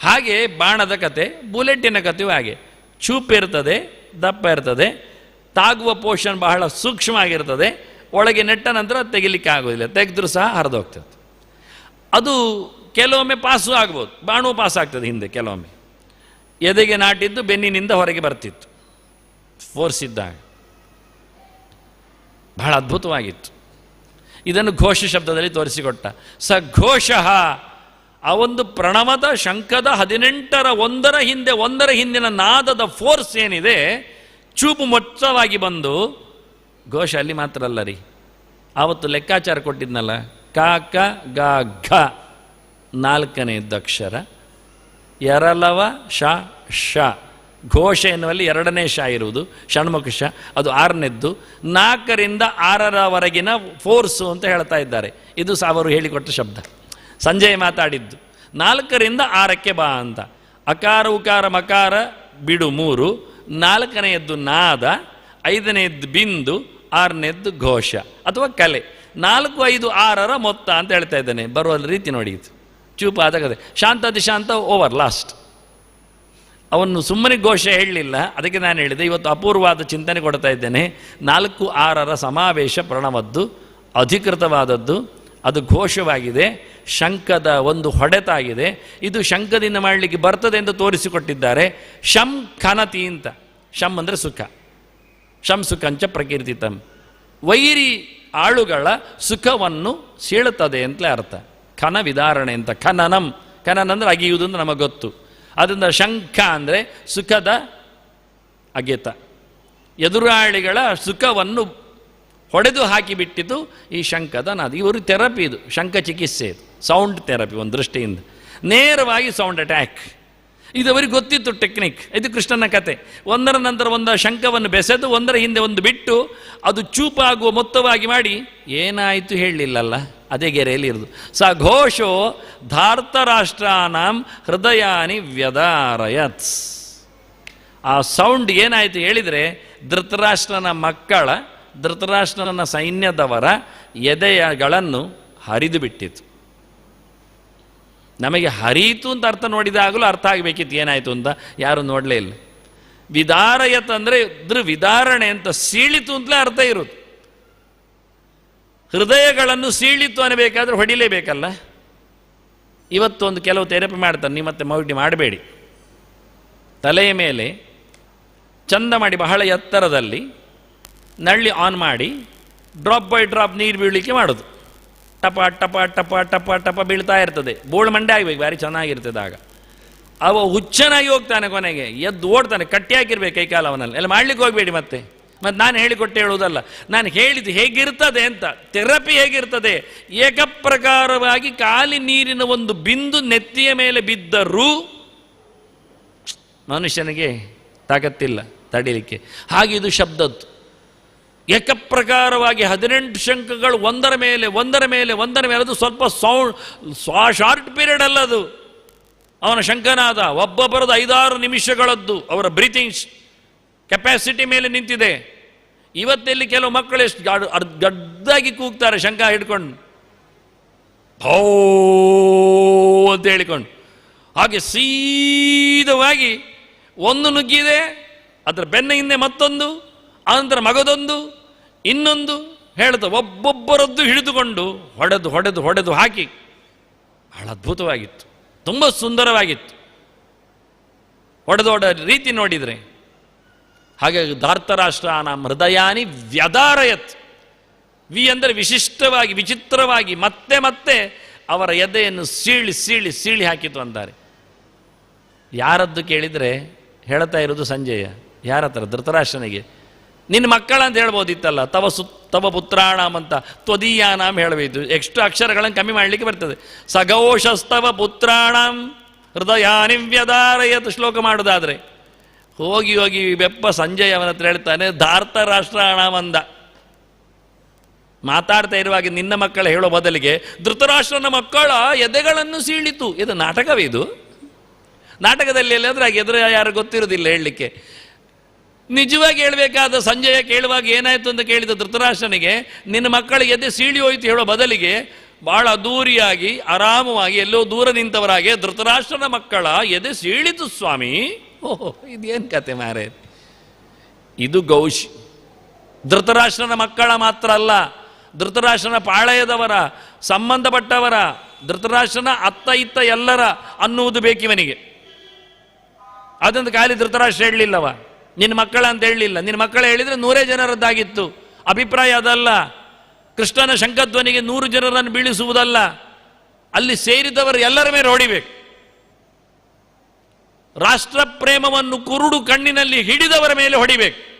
ಹಾಗೆ ಬಾಣದ ಕತೆ ಬುಲೆಟಿನ ಕಥೆಯೂ ಹಾಗೆ. ಚೂಪ್ ಇರ್ತದೆ, ದಪ್ಪ ಇರ್ತದೆ. ತಾಗುವ ಪೋಷನ್ ಬಹಳ ಸೂಕ್ಷ್ಮ ಆಗಿರ್ತದೆ ಒಳಗೆ ನೆಟ್ಟ ನಂತರ ತೆಗಿಲಿಕ್ಕೆ ಆಗೋದಿಲ್ಲ. ತೆಗೆದ್ರೂ ಸಹ ಹರಿದೋಗ್ತದೆ ಅದು ಕೆಲವೊಮ್ಮೆ ಪಾಸು ಆಗ್ಬೋದು. ಬಾಣು ಪಾಸ್ ಆಗ್ತದೆ ಹಿಂದೆ ಕೆಲವೊಮ್ಮೆ. ಎದೆಗೆ ನಾಟಿದ್ದು ಬೆನ್ನಿನಿಂದ ಹೊರಗೆ ಬರ್ತಿತ್ತು. ಫೋರ್ಸ್ ಇದ್ದಾಗ. ಬಹಳ ಅದ್ಭುತವಾಗಿತ್ತು. ಇದನ್ನು ಘೋಷ ಶಬ್ದದಲ್ಲಿ ತೋರಿಸಿಕೊಟ್ಟ. ಸ ಘೋಷ, ಆ ಒಂದು ಪ್ರಣವದ ಶಂಕದ ಹದಿನೆಂಟರ ಒಂದರ ಹಿಂದೆ, ಒಂದರ ಹಿಂದಿನ ನಾದದ ಫೋರ್ಸ್ ಏನಿದೆ, ಚೂಪು ಮೊಚ್ಚವಾಗಿ ಬಂದು, ಘೋಷ ಅಲ್ಲಿ ಮಾತ್ರ ಅಲ್ಲ ರೀ. ಆವತ್ತು ಲೆಕ್ಕಾಚಾರ ಕೊಟ್ಟಿದ್ನಲ್ಲ, ಕ ಕ, ಗ, ಘ, ನಾಲ್ಕನೇ ಅಕ್ಷರ ಎರಲವ ಶ ಶ ಘೋಷ ಎನ್ನುವಲ್ಲಿ ಎರಡನೇ ಶ ಇರುವುದು, ಷಣ್ಮುಖ ಶ, ಅದು ಆರನೇದ್ದು. ನಾಲ್ಕರಿಂದ ಆರರವರೆಗಿನ ಫೋರ್ಸು ಅಂತ ಹೇಳ್ತಾ ಇದ್ದಾರೆ. ಇದು ಸಹ ಅವರು ಹೇಳಿಕೊಟ್ಟ ಶಬ್ದ. ಸಂಜಯ್ ಮಾತಾಡಿದ್ದು, ನಾಲ್ಕರಿಂದ ಆರಕ್ಕೆ ಬಾ ಅಂತ. ಅಕಾರ, ಉಕಾರ, ಮಕಾರ, ಬಿಡು, ಮೂರು. ನಾಲ್ಕನೆಯದ್ದು ನಾದ, ಐದನೆಯದ್ದು ಬಿಂದು ಆರನೇದ್ದು ಘೋಷ ಅಥವಾ ಕಲೆ. ನಾಲ್ಕು, ಐದು, ಆರರ ಮೊತ್ತ ಅಂತ ಹೇಳ್ತಾ ಇದ್ದಾನೆ. ಬರುವ ರೀತಿ ನೋಡಿ ಇದು. ಚೂಪಾದ ಕತೆ. ಶಾಂತ ದಿಶಾಂತ ಓವರ್, ಲಾಸ್ಟ್. ಅವನು ಸುಮ್ಮನೆ ಘೋಷ ಹೇಳಲಿಲ್ಲ. ಅದಕ್ಕೆ ನಾನು ಹೇಳಿದೆ, ಇವತ್ತು ಅಪೂರ್ವವಾದ ಚಿಂತನೆ ಕೊಡ್ತಾ ಇದ್ದೇನೆ. ನಾಲ್ಕು ಆರರ ಸಮಾವೇಶ ಪ್ರಣವದ್ದು, ಅಧಿಕೃತವಾದದ್ದು, ಅದು ಘೋಷವಾಗಿದೆ. ಶಂಕದ ಒಂದು ಹೊಡೆತಾಗಿದೆ. ಇದು ಶಂಕದಿಂದ ಮಾಡಲಿಕ್ಕೆ ಬರ್ತದೆ ಎಂದು ತೋರಿಸಿಕೊಟ್ಟಿದ್ದಾರೆ. ಶಂ ಖನತಿ ಅಂತ. ಶಂ ಅಂದರೆ ಸುಖ. ಶಂ ಸುಖಂಚ ಪ್ರಕೀರ್ತಿತಂ. ವೈರಿ ಆಳುಗಳ ಸುಖವನ್ನು ಸೀಳುತ್ತದೆ ಅಂತಲೇ ಅರ್ಥ. ಖನ ವಿಧಾರಣೆ ಅಂತ. ಖನನಂ. ಖನನ ಅಂದರೆ ಅಗಿಯುವುದು ನಮಗೆ ಗೊತ್ತು. ಅದರಿಂದ ಶಂಖ ಅಂದರೆ ಸುಖದ ಅಗೆತ. ಎದುರಾಳಿಗಳ ಸುಖವನ್ನು ಹೊಡೆದು ಹಾಕಿಬಿಟ್ಟಿದ್ದು ಈ ಶಂಖದ ನಾದ. ಇವರು ಥೆರಪಿ ಇದು, ಶಂಖ ಚಿಕಿತ್ಸೆ ಇದು ಸೌಂಡ್ ಥೆರಪಿ ಒಂದು ದೃಷ್ಟಿಯಿಂದ. ನೇರವಾಗಿ ಸೌಂಡ್ ಅಟ್ಯಾಕ್ ಇದು ಅವರಿಗೆ ಗೊತ್ತಿತ್ತು ಟೆಕ್ನಿಕ್. ಇದು ಕೃಷ್ಣನ ಕತೆ. ಒಂದರ ನಂತರ ಒಂದು ಶಂಕವನ್ನು ಬೆಸೆದು, ಒಂದರ ಹಿಂದೆ ಒಂದು ಬಿಟ್ಟು, ಅದು ಚೂಪಾಗುವ ಮೊತ್ತವಾಗಿ ಮಾಡಿ, ಏನಾಯಿತು ಹೇಳಲಿಲ್ಲಲ್ಲ? ಅದೇ ಗೆರೆಯಲ್ಲಿ ಇರೋದು ಸ ಘೋಷೋ ಧಾರ್ತರಾಷ್ಟ್ರಾನಾಂ ಹೃದಯಾನಿ ವ್ಯದಾರಯತ್. ಆ ಸೌಂಡ್ ಏನಾಯಿತು ಹೇಳಿದರೆ, ಧೃತರಾಷ್ಟ್ರನ ಮಕ್ಕಳ, ಧೃತರಾಷ್ಟ್ರನ ಸೈನ್ಯದವರ ಎದೆಯಗಳನ್ನು ಹರಿದು ಬಿಟ್ಟಿತು ನಮಗೆ ಹರಿಯಿತು ಅಂತ ಅರ್ಥ ನೋಡಿದಾಗಲೂ ಅರ್ಥ ಆಗಬೇಕಿತ್ತು, ಏನಾಯಿತು ಅಂತ? ಯಾರು ನೋಡಲೇ ಇಲ್ಲ. ವಿದಾರಯತ್ ಅಂದರೆ ಇದ್ರ ವಿದಾರಣೆ ಅಂತ ಸೀಳಿತು ಅಂತಲೇ ಅರ್ಥ ಇರುತ್ತೆ ಹೃದಯಗಳನ್ನು ಸೀಳಿತು ಅನ್ನಬೇಕಾದ್ರೆ ಹೊಡಿಲೇಬೇಕಲ್ಲ? ಇವತ್ತೊಂದು ಕೆಲವು ಥೆರಪಿ ಮಾಡ್ತಾರೆ, ನೀವು ಮತ್ತೆ ಮೌಢ್ಯ ಮಾಡಬೇಡಿ. ತಲೆಯ ಮೇಲೆ ಚಂದ ಮಾಡಿ, ಬಹಳ ಎತ್ತರದಲ್ಲಿ, ನಳ್ಳಿ ಆನ್ ಮಾಡಿ ಡ್ರಾಪ್ ಬೈ ಡ್ರಾಪ್ ನೀರು ಬೀಳಲಿಕ್ಕೆ ಮಾಡೋದು. ಟಪ ಟಪ ಟಪ ಟಪ ಟಪ ಬೀಳ್ತಾ ಇರ್ತದೆ. ಬೋಳ್ ಮಂಡೆ ಆಗ್ಬೇಕು, ಭಾರಿ ಚೆನ್ನಾಗಿರ್ತದೆ ಆಗ. ಅವ ಹುಚ್ಚನಾಗಿ ಹೋಗ್ತಾನೆ ಕೊನೆಗೆ, ಎದ್ದು ಓಡ್ತಾನೆ, ಕಟ್ಟಿ ಹಾಕಿರ್ಬೇಕು ಕೈಕಾಲ ಅವನಲ್ಲಿ. ಎಲ್ಲ ಮಾಡ್ಲಿಕ್ಕೆ ಹೋಗಬೇಡಿ ಮತ್ತೆ. ಮತ್ತು ನಾನು ಹೇಳಿಕೊಟ್ಟೆ ಹೇಳುವುದಲ್ಲ, ನಾನು ಹೇಳಿದ್ದು ಹೇಗಿರ್ತದೆ ಅಂತ, ಥೆರಪಿ ಹೇಗಿರ್ತದೆ, ಏಕಪ್ರಕಾರವಾಗಿ ಕಾಲಿ ನೀರಿನ ಒಂದು ಬಿಂದು ನೆತ್ತಿಯ ಮೇಲೆ ಬಿದ್ದರೂ ಮನುಷ್ಯನಿಗೆ ತಾಕತ್ತಿಲ್ಲ ತಡಿಲಿಕ್ಕೆ. ಹಾಗೆ ಇದು ಶಬ್ದದ್ದು. ಏಕಪ್ರಕಾರವಾಗಿ ಹದಿನೆಂಟು ಶಂಕಗಳು ಒಂದರ ಮೇಲೆ ಒಂದರ ಮೇಲೆ ಒಂದರ ಮೇಲೆ, ಅದು ಸ್ವಲ್ಪ ಸೌಂಡ್, ಸ್ವಾ, ಶಾರ್ಟ್ ಪೀರಿಯಡ್ ಅಲ್ಲ ಅದು. ಅವನ ಶಂಕನಾದ, ಒಬ್ಬೊಬ್ಬರದು ಐದಾರು ನಿಮಿಷಗಳದ್ದು, ಅವರ ಬ್ರೀತಿಂಗ್ಸ್ ಕೆಪ್ಯಾಸಿಟಿ ಮೇಲೆ ನಿಂತಿದೆ. ಇವತ್ತೆಲ್ಲಿ ಕೆಲವು ಮಕ್ಕಳು ಎಷ್ಟು ಗಡ್ದಾಗಿ ಕೂಗ್ತಾರೆ ಶಂಕ ಹಿಡ್ಕೊಂಡು. ಭೋ ಅಂತ ಹೇಳಿಕೊಂಡು. ಹಾಗೆ ಸೀದವಾಗಿ ಒಂದು ನುಗ್ಗಿದೆ, ಅದರ ಬೆನ್ನ ಹಿಂದೆ ಮತ್ತೊಂದು, ಆನಂತರ ಮಗದೊಂದು ಇನ್ನೊಂದು ಹೇಳ್ದು ಒಬ್ಬೊಬ್ಬರದ್ದು ಹಿಡಿದುಕೊಂಡು ಹೊಡೆದು ಹೊಡೆದು ಹೊಡೆದು ಹಾಕಿ ಬಹಳ ಅದ್ಭುತವಾಗಿತ್ತು, ತುಂಬ ಸುಂದರವಾಗಿತ್ತು. ಹೊಡೆದೋಡ ರೀತಿ ನೋಡಿದರೆ ಹಾಗಾಗಿ ಧಾರ್ತರಾಷ್ಟ್ರಾನ ಹೃದಯಾನಿ ವ್ಯದಾರಯತ್ ವಿ ಅಂದರೆ ವಿಶಿಷ್ಟವಾಗಿ, ವಿಚಿತ್ರವಾಗಿ, ಮತ್ತೆ ಮತ್ತೆ ಅವರ ಎದೆಯನ್ನು ಸೀಳಿ ಸೀಳಿ ಸೀಳಿ ಹಾಕಿತು ಅಂತಾರೆ. ಯಾರದ್ದು ಕೇಳಿದರೆ ಹೇಳ್ತಾ ಇರೋದು ಸಂಜಯ ಯಾರ ಹತ್ರ ಧೃತರಾಷ್ಟ್ರನಿಗೆ. ನಿನ್ನ ಮಕ್ಕಳಂತ ಹೇಳ್ಬೋದಿತ್ತಲ್ಲ, ತವ ಸು, ತವ ಪುತ್ರಾಣಾಮ್ ಅಂತ, ತ್ವದೀಯಾನಾಮ್ ಹೇಳಬೇಕು ಎಕ್ಸ್ಟ್ರಾ ಅಕ್ಷರಗಳನ್ನು ಕಮ್ಮಿ ಮಾಡಲಿಕ್ಕೆ ಬರ್ತದೆ. ಸಗೋಷಸ್ತವ ಪುತ್ರಾಣಂ ಹೃದಯ ನಿವ್ಯದಾರಯತ್ ಶ್ಲೋಕ ಮಾಡೋದಾದರೆ. ಹೋಗಿ ಹೋಗಿ ಬೆಪ್ಪ ಸಂಜಯ್ ಅವನ ಹತ್ರ ಹೇಳ್ತಾನೆ, ಧಾರ್ತ ರಾಷ್ಟ್ರಾಣವಂದ ಮಾತಾಡ್ತಾ ಇರುವಾಗ ನಿನ್ನ ಮಕ್ಕಳ ಹೇಳೋ ಬದಲಿಗೆ, ಧೃತರಾಷ್ಟ್ರನ ಮಕ್ಕಳ ಎದೆಗಳನ್ನು ಸೀಳಿತು. ಇದು ನಾಟಕವೇ ಇದು? ನಾಟಕದಲ್ಲಿ ಎಲ್ಲಾದರೂ ಆ ಎದುರು ಯಾರು ಗೊತ್ತಿರೋದಿಲ್ಲ ಹೇಳಲಿಕ್ಕೆ. ನಿಜವಾಗಿ ಹೇಳಬೇಕಾದ ಸಂಜಯ ಕೇಳುವಾಗ ಏನಾಯಿತು ಅಂತ ಕೇಳಿದ ಧೃತರಾಷ್ಟ್ರನಿಗೆ, ನಿನ್ನ ಮಕ್ಕಳಿಗೆ ಎದೆ ಸೀಳಿ ಹೋಯ್ತು ಹೇಳೋ ಬದಲಿಗೆ ಬಹಳ ದೂರಿಯಾಗಿ ಆರಾಮವಾಗಿ ಎಲ್ಲೋ ದೂರ ನಿಂತವರಾಗೆ ಧೃತರಾಷ್ಟ್ರನ ಮಕ್ಕಳ ಎದೆ ಸೀಳಿತು ಸ್ವಾಮಿ. ಓಹೋ, ಇದೇನು ಕತೆ ಮಾರೇ. ಇದು ಗೌಶಿ. ಧೃತರಾಷ್ಟ್ರನ ಮಕ್ಕಳ ಮಾತ್ರ ಅಲ್ಲ, ಧೃತರಾಷ್ಟ್ರನ ಪಾಳಯದವರ, ಸಂಬಂಧಪಟ್ಟವರ, ಧೃತರಾಷ್ಟ್ರನ ಅತ್ತ ಇತ್ತ ಎಲ್ಲರ ಅನ್ನುವುದು ಬೇಕಿವನಿಗೆ. ಅದೊಂದು ಖಾಲಿ ಧೃತರಾಷ್ಟ್ರ ಹೇಳಲಿಲ್ಲವ. ನಿನ್ನ ಮಕ್ಕಳ ಅಂತ ಹೇಳಲಿಲ್ಲ. ನಿನ್ನ ಮಕ್ಕಳ ಹೇಳಿದ್ರೆ ನೂರೇ ಜನರದ್ದಾಗಿತ್ತು. ಅಭಿಪ್ರಾಯ ಅದಲ್ಲ. ಕೃಷ್ಣನ ಶಂಕಧ್ವನಿಗೆ ನೂರು ಜನರನ್ನು ಬೀಳಿಸುವುದಲ್ಲ. ಅಲ್ಲಿ ಸೇರಿದವರು ಎಲ್ಲರ ಮೇಲೆ ಹೊಡಿಬೇಕು ರಾಷ್ಟ್ರ ಪ್ರೇಮವನ್ನು ಕುರುಡು ಕಣ್ಣಿನಲ್ಲಿ ಹಿಡಿದವರ ಮೇಲೆ ಹೊಡಿಬೇಕು.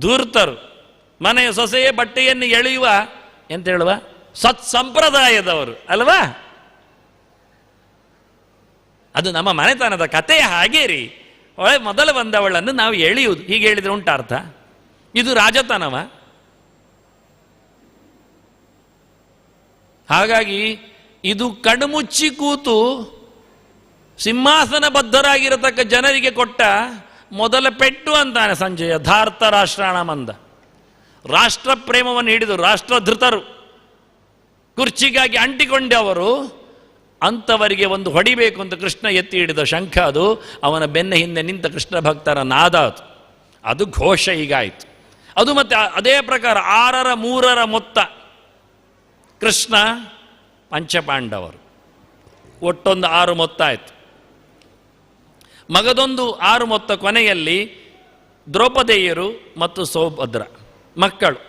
ಧೂರ್ತರು, ಮನೆಯ ಸೊಸೆಯೇ ಬಟ್ಟೆಯನ್ನು ಎಳೆಯುವ ಎಂತ ಹೇಳುವ? ಸತ್ ಸಂಪ್ರದಾಯದವರು ಅಲ್ವಾ? ಅದು ನಮ್ಮ ಮನೆತನದ ಕಥೆ ಹಾಗೇ ರೀ ಒಳ್ಳೆ ಮೊದಲು ಬಂದವಳನ್ನು ನಾವು ಎಳೆಯುವುದು. ಹೀಗೆ ಹೇಳಿದ್ರೆ ಉಂಟ ಅರ್ಥ? ಇದು ರಾಜತನವ? ಹಾಗಾಗಿ ಇದು ಕಣ್ಮುಚ್ಚಿ ಕೂತು ಸಿಂಹಾಸನ ಬದ್ಧರಾಗಿರತಕ್ಕ ಜನರಿಗೆ ಕೊಟ್ಟ ಮೊದಲ ಪೆಟ್ಟು ಅಂತಾನೆ ಸಂಜಯ ಧಾರ್ತ ರಾಷ್ಟ್ರಾಣಮಂದ ರಾಷ್ಟ್ರ ಪ್ರೇಮವನ್ನು ಹಿಡಿದು ರಾಷ್ಟ್ರಧೃತರು. ಕುರ್ಚಿಗಾಗಿ ಅಂಟಿಕೊಂಡವರು ಅಂಥವರಿಗೆ ಒಂದು ಹೊಡಿಬೇಕು ಅಂತ ಕೃಷ್ಣ ಎತ್ತಿ ಹಿಡಿದ ಶಂಖ ಅದು, ಅವನ ಬೆನ್ನ ಹಿಂದೆ ನಿಂತ ಕೃಷ್ಣ ಭಕ್ತರ ನಾದ ಅದು. ಅದು ಘೋಷ ಈಗಾಯಿತು ಅದು ಮತ್ತೆ ಅದೇ ಪ್ರಕಾರ ಆರರ ಮೂರರ ಮೊತ್ತ. ಕೃಷ್ಣ ಪಂಚಪಾಂಡವರು. ಒಟ್ಟೊಂದು ಆರು ಮೊತ್ತ ಆಯಿತು. ಮಗದೊಂದು ಆರು ಮೊತ್ತ ಕೊನೆಯಲ್ಲಿ ದ್ರೌಪದೇಯರು ಮತ್ತು ಸೌಭದ್ರ ಮಕ್ಕಳು.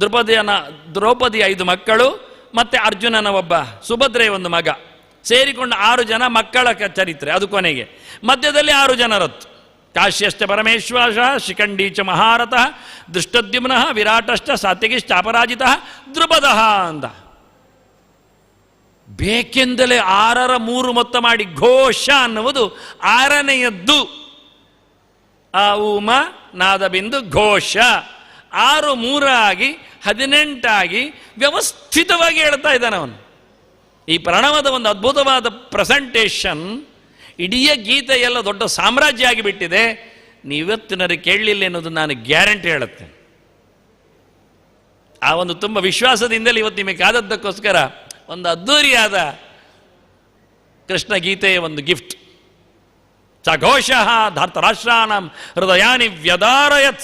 ದ್ರೌಪದಿಯನ, ದ್ರೌಪದಿ ಐದು ಮಕ್ಕಳು ಮತ್ತೆ ಅರ್ಜುನನ ಒಬ್ಬ ಸುಭದ್ರೆಯ ಒಂದು ಮಗ. ಸೇರಿಕೊಂಡು ಆರು ಜನ ಮಕ್ಕಳ ಚರಿತ್ರೆ, ಅದು ಕೊನೆಗೆ. ಮಧ್ಯದಲ್ಲಿ ಆರು ಜನರತ್ತು. ಕಾಶ್ಯಶ್ಚ ಪರಮೇಶ್ವರ, ಶಿಖಂಡಿ ಚ ಮಹಾರಥಃ, ದುಷ್ಟದ್ಯುಮ್ನಃ, ವಿರಾಟಶ್ಚ ಸಾತ್ಯಗಿಶ್ಚ ಅಪರಾಜಿತ, ದ್ರುಪದಃ ಅಂದ. ಬೇಕೆಂದಲೇ ಆರರ ಮೂರು ಮೊತ್ತ ಮಾಡಿ ಘೋಷ ಅನ್ನುವುದು ಆರನೆಯದ್ದು. ಆ ಉಮ, ನಾದಬಿಂದು ಘೋಷ. ಆರು ಮೂರಾಗಿ ಹದಿನೆಂಟಾಗಿ ವ್ಯವಸ್ಥಿತವಾಗಿ ಹೇಳ್ತಾ ಇದ್ದಾನೆ ಅವನು. ಈ ಪ್ರಣವದ ಒಂದು ಅದ್ಭುತವಾದ ಪ್ರೆಸೆಂಟೇಷನ್ ಇಡೀ ಗೀತೆ ಎಲ್ಲ ದೊಡ್ಡ ಸಾಮ್ರಾಜ್ಯ ಆಗಿಬಿಟ್ಟಿದೆ. ನೀವತ್ತಿನರು ಕೇಳಲಿಲ್ಲ ಅನ್ನೋದು ನಾನು ಗ್ಯಾರಂಟಿ ಹೇಳುತ್ತೇನೆ ಆ ಒಂದು ತುಂಬ ವಿಶ್ವಾಸದಿಂದಲೇ ಇವತ್ತು ನಿಮಗೆ ಕಾದದ್ದಕ್ಕೋಸ್ಕರ ಒಂದು ಅದ್ಧೂರಿಯಾದ ಕೃಷ್ಣ ಗೀತೆಯ ಒಂದು ಗಿಫ್ಟ್ ಸಘೋಷ ಧಾರ್ತರಾಷ್ಟ್ರಾಣಂ ಹೃದಯಾನಿ ವ್ಯದಾರಯತ್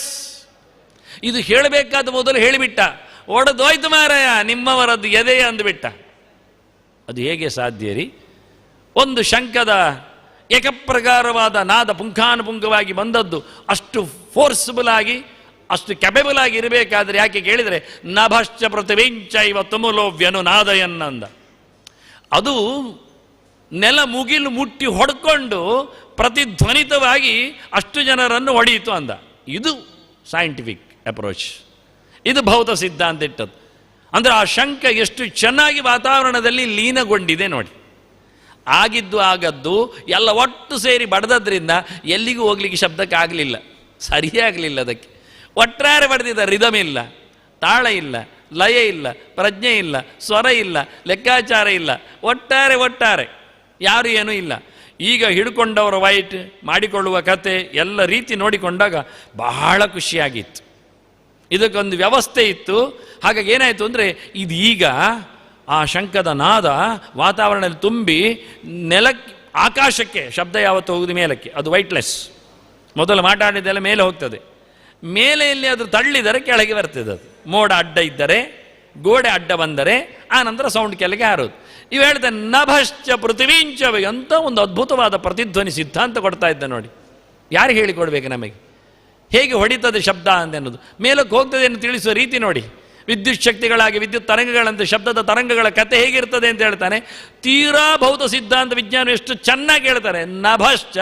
ಇದು ಹೇಳಬೇಕಾದ ಮೊದಲು ಹೇಳಿಬಿಟ್ಟ. ಒಡೆದೋಯ್ತು ಮಾರಾಯ, ನಿಮ್ಮವರದ್ದು ಎದೆ ಅಂದುಬಿಟ್ಟ. ಅದು ಹೇಗೆ ಸಾಧ್ಯ ರೀ? ಒಂದು ಶಂಕದ ಏಕಪ್ರಕಾರವಾದ ನಾದ ಪುಂಖಾನುಪುಂಖವಾಗಿ ಬಂದದ್ದು ಅಷ್ಟು ಫೋರ್ಸಬಲ್ ಆಗಿ, ಅಷ್ಟು ಕೆಪೆಬಲ್ ಆಗಿ ಇರಬೇಕಾದ್ರೆ ಯಾಕೆ ಕೇಳಿದರೆ, ನಭಶ್ಚ ಪ್ರತಿವಿಂಚ ಇವ ತುಮುಲೋವ್ಯನು ನಾದಯನ್ನಂದ. ಅದು ನೆಲ ಮುಗಿಲು ಮುಟ್ಟಿ ಹೊಡ್ಕೊಂಡು ಪ್ರತಿಧ್ವನಿತವಾಗಿ ಅಷ್ಟು ಜನರನ್ನು ಹೊಡೆಯಿತು ಅಂದ. ಇದು ಸೈಂಟಿಫಿಕ್ ಅಪ್ರೋಚ್ ಇದು ಭೌತ ಸಿದ್ಧಾಂತ ಇಟ್ಟದ್ದು. ಅಂದರೆ ಆ ಶಂಕ ಎಷ್ಟು ಚೆನ್ನಾಗಿ ವಾತಾವರಣದಲ್ಲಿ ಲೀನಗೊಂಡಿದೆ ನೋಡಿ. ಆಗಿದ್ದು ಆಗದ್ದು, ಎಲ್ಲ ಒಟ್ಟು ಸೇರಿ ಬಡ್ದದ್ರಿಂದ ಎಲ್ಲಿಗೂ ಹೋಗ್ಲಿಕ್ಕೆ ಶಬ್ದಕ್ಕೆ ಆಗಲಿಲ್ಲ. ಸರಿಯಾಗಲಿಲ್ಲ ಅದಕ್ಕೆ. ಒಟ್ಟಾರೆ ಬಡ್ದಿದ್ದ ರಿದಮ್ ಇಲ್ಲ. ತಾಳ ಇಲ್ಲ, ಲಯ ಇಲ್ಲ, ಪ್ರಜ್ಞೆ ಇಲ್ಲ, ಸ್ವರ ಇಲ್ಲ, ಲೆಕ್ಕಾಚಾರ ಇಲ್ಲ. ಒಟ್ಟಾರೆ ಒಟ್ಟಾರೆ. ಯಾರು ಏನೂ ಇಲ್ಲ. ಈಗ ಹಿಡ್ಕೊಂಡವರ ವೈಟ್ ಮಾಡಿಕೊಳ್ಳುವ ಕತೆ ಎಲ್ಲ ರೀತಿ ನೋಡಿಕೊಂಡಾಗ ಬಹಳ ಖುಷಿಯಾಗಿತ್ತು. ಇದಕ್ಕೊಂದು ವ್ಯವಸ್ಥೆ ಇತ್ತು. ಹಾಗಾಗಿ ಏನಾಯಿತು ಅಂದರೆ, ಇದೀಗ ಆ ಶಂಕದ ನಾದ ವಾತಾವರಣದಲ್ಲಿ ತುಂಬಿ ನೆಲಕ್ಕೆ ಆಕಾಶಕ್ಕೆ, ಶಬ್ದ ಯಾವತ್ತು ಹೋಗುದು ಮೇಲಕ್ಕೆ, ಅದು ವೈಟ್ಲೆಸ್ ಮೊದಲು ಮಾತಾಡಿದ್ದೆಲ್ಲ ಮೇಲೆ ಹೋಗ್ತದೆ. ಮೇಲೆ ಎಲ್ಲಿ ಅದು ತಳ್ಳಿದರೆ ಕೆಳಗೆ ಬರ್ತದೆ ಅದು. ಮೋಡ ಅಡ್ಡ ಇದ್ದರೆ, ಗೋಡೆ ಅಡ್ಡ ಬಂದರೆ, ಆ ನಂತರ ಸೌಂಡ್ ಕೆಳಗೆ ಹಾರೋದು. ಇವು ಹೇಳ್ತಾರೆ ನಭಶ್ಚ ಪೃಥ್ವೀಂಚವ ಅಂತ ಒಂದು ಅದ್ಭುತವಾದ ಪ್ರತಿಧ್ವನಿ ಸಿದ್ಧಾಂತ ಕೊಡ್ತಾ ಇದ್ದ ನೋಡಿ. ಯಾರು ಹೇಳಿಕೊಡ್ಬೇಕು ನಮಗೆ? ಹೇಗೆ ಹೊಡಿತದೆ ಶಬ್ದ ಅಂತ ಅನ್ನೋದು ಮೇಲಕ್ಕೆ ಹೋಗ್ತದೆ ಎಂದು ತಿಳಿಸುವ ರೀತಿ ನೋಡಿ. ವಿದ್ಯುತ್ ಶಕ್ತಿಗಳಾಗಿ ವಿದ್ಯುತ್ ತರಂಗಗಳಂತೆ ಶಬ್ದದ ತರಂಗಗಳ ಕತೆ ಹೇಗಿರ್ತದೆ ಅಂತ ಹೇಳ್ತಾನೆ. ತೀರಾ ಭೌತ ಸಿದ್ಧಾಂತ ವಿಜ್ಞಾನ ಎಷ್ಟು ಚೆನ್ನಾಗಿ ಹೇಳ್ತಾರೆ. ನಭಶ್ಚ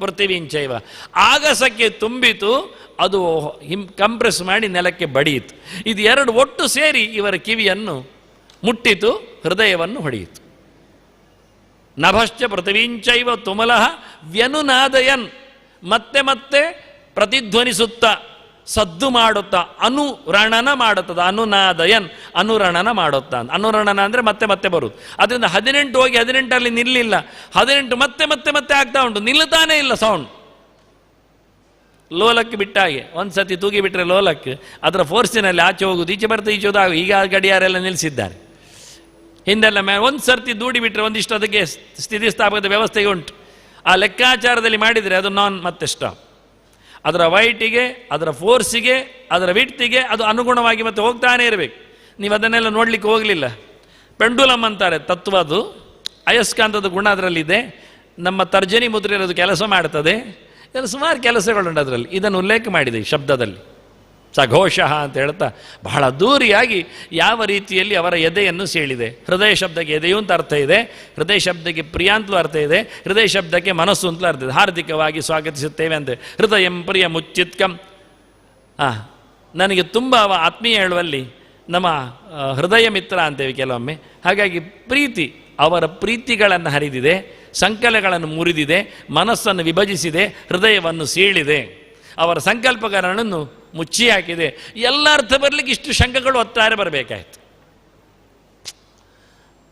ಪೃಥ್ವಿಂಚೈವ. ಆಗಸಕ್ಕೆ ತುಂಬಿತು, ಅದು ಹಿಂ ಕಂಪ್ರೆಸ್ ಮಾಡಿ ನೆಲಕ್ಕೆ ಬಡಿಯಿತು. ಇದು ಎರಡು ಒಟ್ಟು ಸೇರಿ ಇವರ ಕಿವಿಯನ್ನು ಮುಟ್ಟಿತು, ಹೃದಯವನ್ನು ಹೊಡೆಯಿತು. ನಭಶ್ಚ ಪೃಥ್ವಿಂಚೈವ ತುಮಲಹ ವ್ಯನುನಾದಯನ್. ಮತ್ತೆ ಮತ್ತೆ ಪ್ರತಿಧ್ವನಿಸುತ್ತ, ಸದ್ದು ಮಾಡುತ್ತಾ, ಅನುರಣನ ಮಾಡುತ್ತದ, ಅನುನಾದಯನ್, ಅನುರಣನ ಮಾಡುತ್ತಾ ಅನುರಣನ ಅಂದರೆ ಮತ್ತೆ ಮತ್ತೆ ಬರುವುದು. ಅದರಿಂದ ಹದಿನೆಂಟು ಹೋಗಿ ಹದಿನೆಂಟಲ್ಲಿ ನಿಲ್ಲಿಲ್ಲ. ಹದಿನೆಂಟು ಮತ್ತೆ ಮತ್ತೆ ಮತ್ತೆ ಆಗ್ತಾ ಉಂಟು. ನಿಲ್ಲುತ್ತಾನೇ ಇಲ್ಲ ಸೌಂಡ್ ಲೋಲಕ್ಕೆ ಬಿಟ್ಟ ಹಾಗೆ. ಒಂದು ಸತಿ ತೂಗಿ ಬಿಟ್ರೆ ಲೋಲಕ್ಕೆ. ಅದರ ಫೋರ್ಸಿನಲ್ಲಿ ಆಚೆ ಹೋಗುದು ಈಚೆ ಬರ್ತಾ, ಈಚೆ ಹೋದಾಗ ಈಗ ಗಡಿಯಾರೆಲ್ಲ ನಿಲ್ಲಿಸಿದ್ದಾರೆ. ಹಿಂದೆಲ್ಲ ಮೇ, ಒಂದು ಸರ್ತಿ ದೂಡಿ ಬಿಟ್ಟರೆ ಒಂದಿಷ್ಟು ಅದಕ್ಕೆ ಸ್ಥಿತಿಸ್ಥಾಪಕದ ವ್ಯವಸ್ಥೆಗೆ ಉಂಟು. ಆ ಲೆಕ್ಕಾಚಾರದಲ್ಲಿ ಮಾಡಿದರೆ ಅದು ನಾನ್ ಮತ್ತೆ ಸ್ಟಾಪ್ ಅದರ ವೈಟಿಗೆ, ಅದರ ಫೋರ್ಸಿಗೆ, ಅದರ ವಿಟ್ತಿಗೆ ಅದು ಅನುಗುಣವಾಗಿ ಮತ್ತೆ ಹೋಗ್ತಾನೇ ಇರಬೇಕು. ನೀವು ಅದನ್ನೆಲ್ಲ ನೋಡಲಿಕ್ಕೆ ಹೋಗಲಿಲ್ಲ. ಪೆಂಡುಲಮ್ ಅಂತಾರೆ ತತ್ವ ಅದು. ಅಯಸ್ಕಾಂತದ ಗುಣ ಅದರಲ್ಲಿದೆ. ನಮ್ಮ ತರ್ಜನಿ ಮುದ್ರೆ ಅದು ಕೆಲಸ ಮಾಡ್ತದೆ. ಸುಮಾರು ಕೆಲಸಗಳುಂಟು ಅದರಲ್ಲಿ. ಇದನ್ನು ಉಲ್ಲೇಖ ಮಾಡಿದೆ ಈ ಶಬ್ದದಲ್ಲಿ. ಸಘೋಷ ಅಂತ ಹೇಳ್ತಾ ಬಹಳ ದೂರಿಯಾಗಿ ಯಾವ ರೀತಿಯಲ್ಲಿ ಅವರ ಎದೆಯನ್ನು ಸೇಳಿದೆ. ಹೃದಯ ಶಬ್ದಕ್ಕೆ ಎದೆಯೂ ಅಂತ ಅರ್ಥ ಇದೆ, ಹೃದಯ ಶಬ್ದಕ್ಕೆ ಪ್ರಿಯ ಅಂತಲೂ ಅರ್ಥ ಇದೆ, ಹೃದಯ ಶಬ್ದಕ್ಕೆ ಮನಸ್ಸು ಅಂತಲೂ ಅರ್ಥ ಇದೆ. ಹಾರ್ದಿಕವಾಗಿ ಸ್ವಾಗತಿಸುತ್ತೇವೆ ಅಂತ ಹೃದಯಂ ಪ್ರಿಯ ಮುಚ್ಚಿತ್ಕಂ. ಹಾಂ ನನಗೆ ತುಂಬ ಅವ ಆತ್ಮೀಯ ಹೇಳುವಲ್ಲಿ ನಮ್ಮ ಹೃದಯ ಮಿತ್ರ ಅಂತೇವೆ ಕೆಲವೊಮ್ಮೆ. ಹಾಗಾಗಿ ಪ್ರೀತಿ ಅವರ ಪ್ರೀತಿಗಳನ್ನು ಹರಿದಿದೆ, ಸಂಕಲಗಳನ್ನು ಮುರಿದಿದೆ, ಮನಸ್ಸನ್ನು ವಿಭಜಿಸಿದೆ, ಹೃದಯವನ್ನು ಸೀಳಿದೆ. ಅವರ ಸಂಕಲ್ಪಗಾರನನ್ನು ಮುಚ್ಚಿ ಹಾಕಿದೆ. ಎಲ್ಲ ಅರ್ಥ ಬರಲಿಕ್ಕೆ ಇಷ್ಟು ಶಂಖಗಳು ಒತ್ತಾರೆ ಬರಬೇಕಾಯಿತು.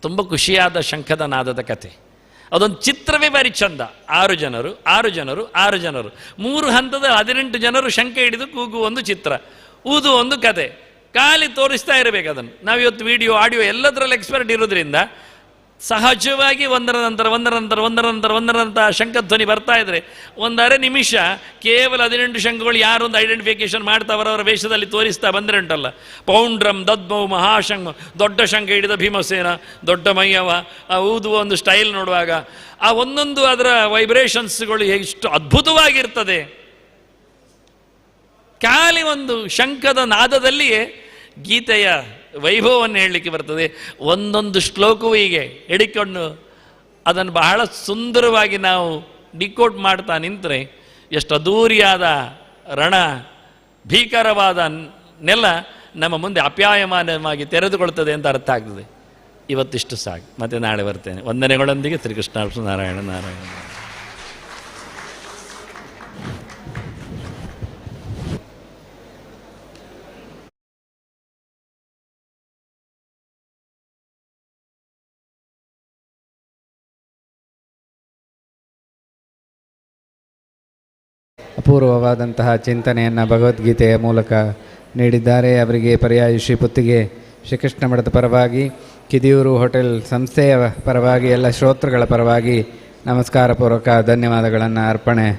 ತುಂಬ ಖುಷಿಯಾದ ಶಂಖದ ನಾದದ ಕತೆ ಅದೊಂದು ಚಿತ್ರವೇ ಬಾರಿ ಚಂದ. ಆರು ಜನರು ಆರು ಜನರು ಆರು ಜನರು. ಮೂರು ಹಂತದ ಹದಿನೆಂಟು ಜನರು ಶಂಖ ಹಿಡಿದು ಕೂಗುವ ಒಂದು ಚಿತ್ರ. ಊದು ಒಂದು ಕತೆ ಖಾಲಿ ತೋರಿಸ್ತಾ ಇರಬೇಕು ಅದನ್ನು. ನಾವಿವತ್ತು ವಿಡಿಯೋ ಆಡಿಯೋ ಎಲ್ಲದರಲ್ಲಿ ಎಕ್ಸ್ಪರ್ಟ್ ಇರೋದ್ರಿಂದ ಸಹಜವಾಗಿ ಒಂದರ ನಂತರ ಒಂದರ ನಂತರ ಒಂದರ ನಂತರ ಒಂದರ ನಂತರ ಶಂಖಧ್ವನಿ ಬರ್ತಾ ಇದ್ರೆ ಒಂದರೆ ನಿಮಿಷ, ಕೇವಲ ಹದಿನೆಂಟು ಶಂಖಗಳು ಯಾರು ಒಂದು ಐಡೆಂಟಿಫಿಕೇಶನ್ ಮಾಡ್ತಾ ಅವರವರ ವೇಷದಲ್ಲಿ ತೋರಿಸ್ತಾ ಬಂದರೆ ಉಂಟಲ್ಲ. ಪೌಂಡ್ರಂ ದದ್ಮೌ ಮಹಾಶಂಖ ದೊಡ್ಡ ಶಂಖ ಹಿಡಿದ ಭೀಮಸೇನ, ದೊಡ್ಡ ಮೈಯವ, ಆ ಊದುವ ಒಂದು ಸ್ಟೈಲ್ ನೋಡುವಾಗ, ಆ ಒಂದೊಂದು ಅದರ ವೈಬ್ರೇಷನ್ಸ್ಗಳು ಎಷ್ಟು ಅದ್ಭುತವಾಗಿರ್ತದೆ. ಖಾಲಿ ಒಂದು ಶಂಖದ ನಾದದಲ್ಲಿಯೇ ಗೀತೆಯ ವೈಭವವನ್ನು ಹೇಳಲಿಕ್ಕೆ ಬರ್ತದೆ. ಒಂದೊಂದು ಶ್ಲೋಕವೂ ಹೀಗೆ ಹಿಡಿಕೊಂಡು ಅದನ್ನು ಬಹಳ ಸುಂದರವಾಗಿ ನಾವು ಡಿಕೋಟ್ ಮಾಡ್ತಾ ನಿಂತರೆ, ಎಷ್ಟು ಅದೂರಿಯಾದ ರಣ, ಭೀಕರವಾದ ನೆಲ ನಮ್ಮ ಮುಂದೆ ಅಪ್ಯಾಯಮಾನವಾಗಿ ತೆರೆದುಕೊಳ್ತದೆ ಅಂತ ಅರ್ಥ ಆಗ್ತದೆ. ಇವತ್ತಿಷ್ಟು ಸಾಕು. ಮತ್ತೆ ನಾಳೆ ಬರ್ತೇನೆ. ವಂದನೆಗಳೊಂದಿಗೆ ಶ್ರೀಕೃಷ್ಣ ನಾರಾಯಣ ನಾರಾಯಣ. ಅಪೂರ್ವವಾದಂತಹ ಚಿಂತನೆಯನ್ನು ಭಗವದ್ಗೀತೆಯ ಮೂಲಕ ನೀಡಿದ್ದಾರೆ. ಅವರಿಗೆ ಪರ್ಯಾಯ ಶ್ರೀ ಪುತ್ತಿಗೆ ಶ್ರೀಕೃಷ್ಣ ಮಠದ ಪರವಾಗಿ, ಕಿದಿಯೂರು ಹೋಟೆಲ್ ಸಂಸ್ಥೆಯ ಪರವಾಗಿ, ಎಲ್ಲ ಶ್ರೋತೃಗಳ ಪರವಾಗಿ ನಮಸ್ಕಾರ ಪೂರ್ವಕ ಧನ್ಯವಾದಗಳನ್ನು ಅರ್ಪಣೆ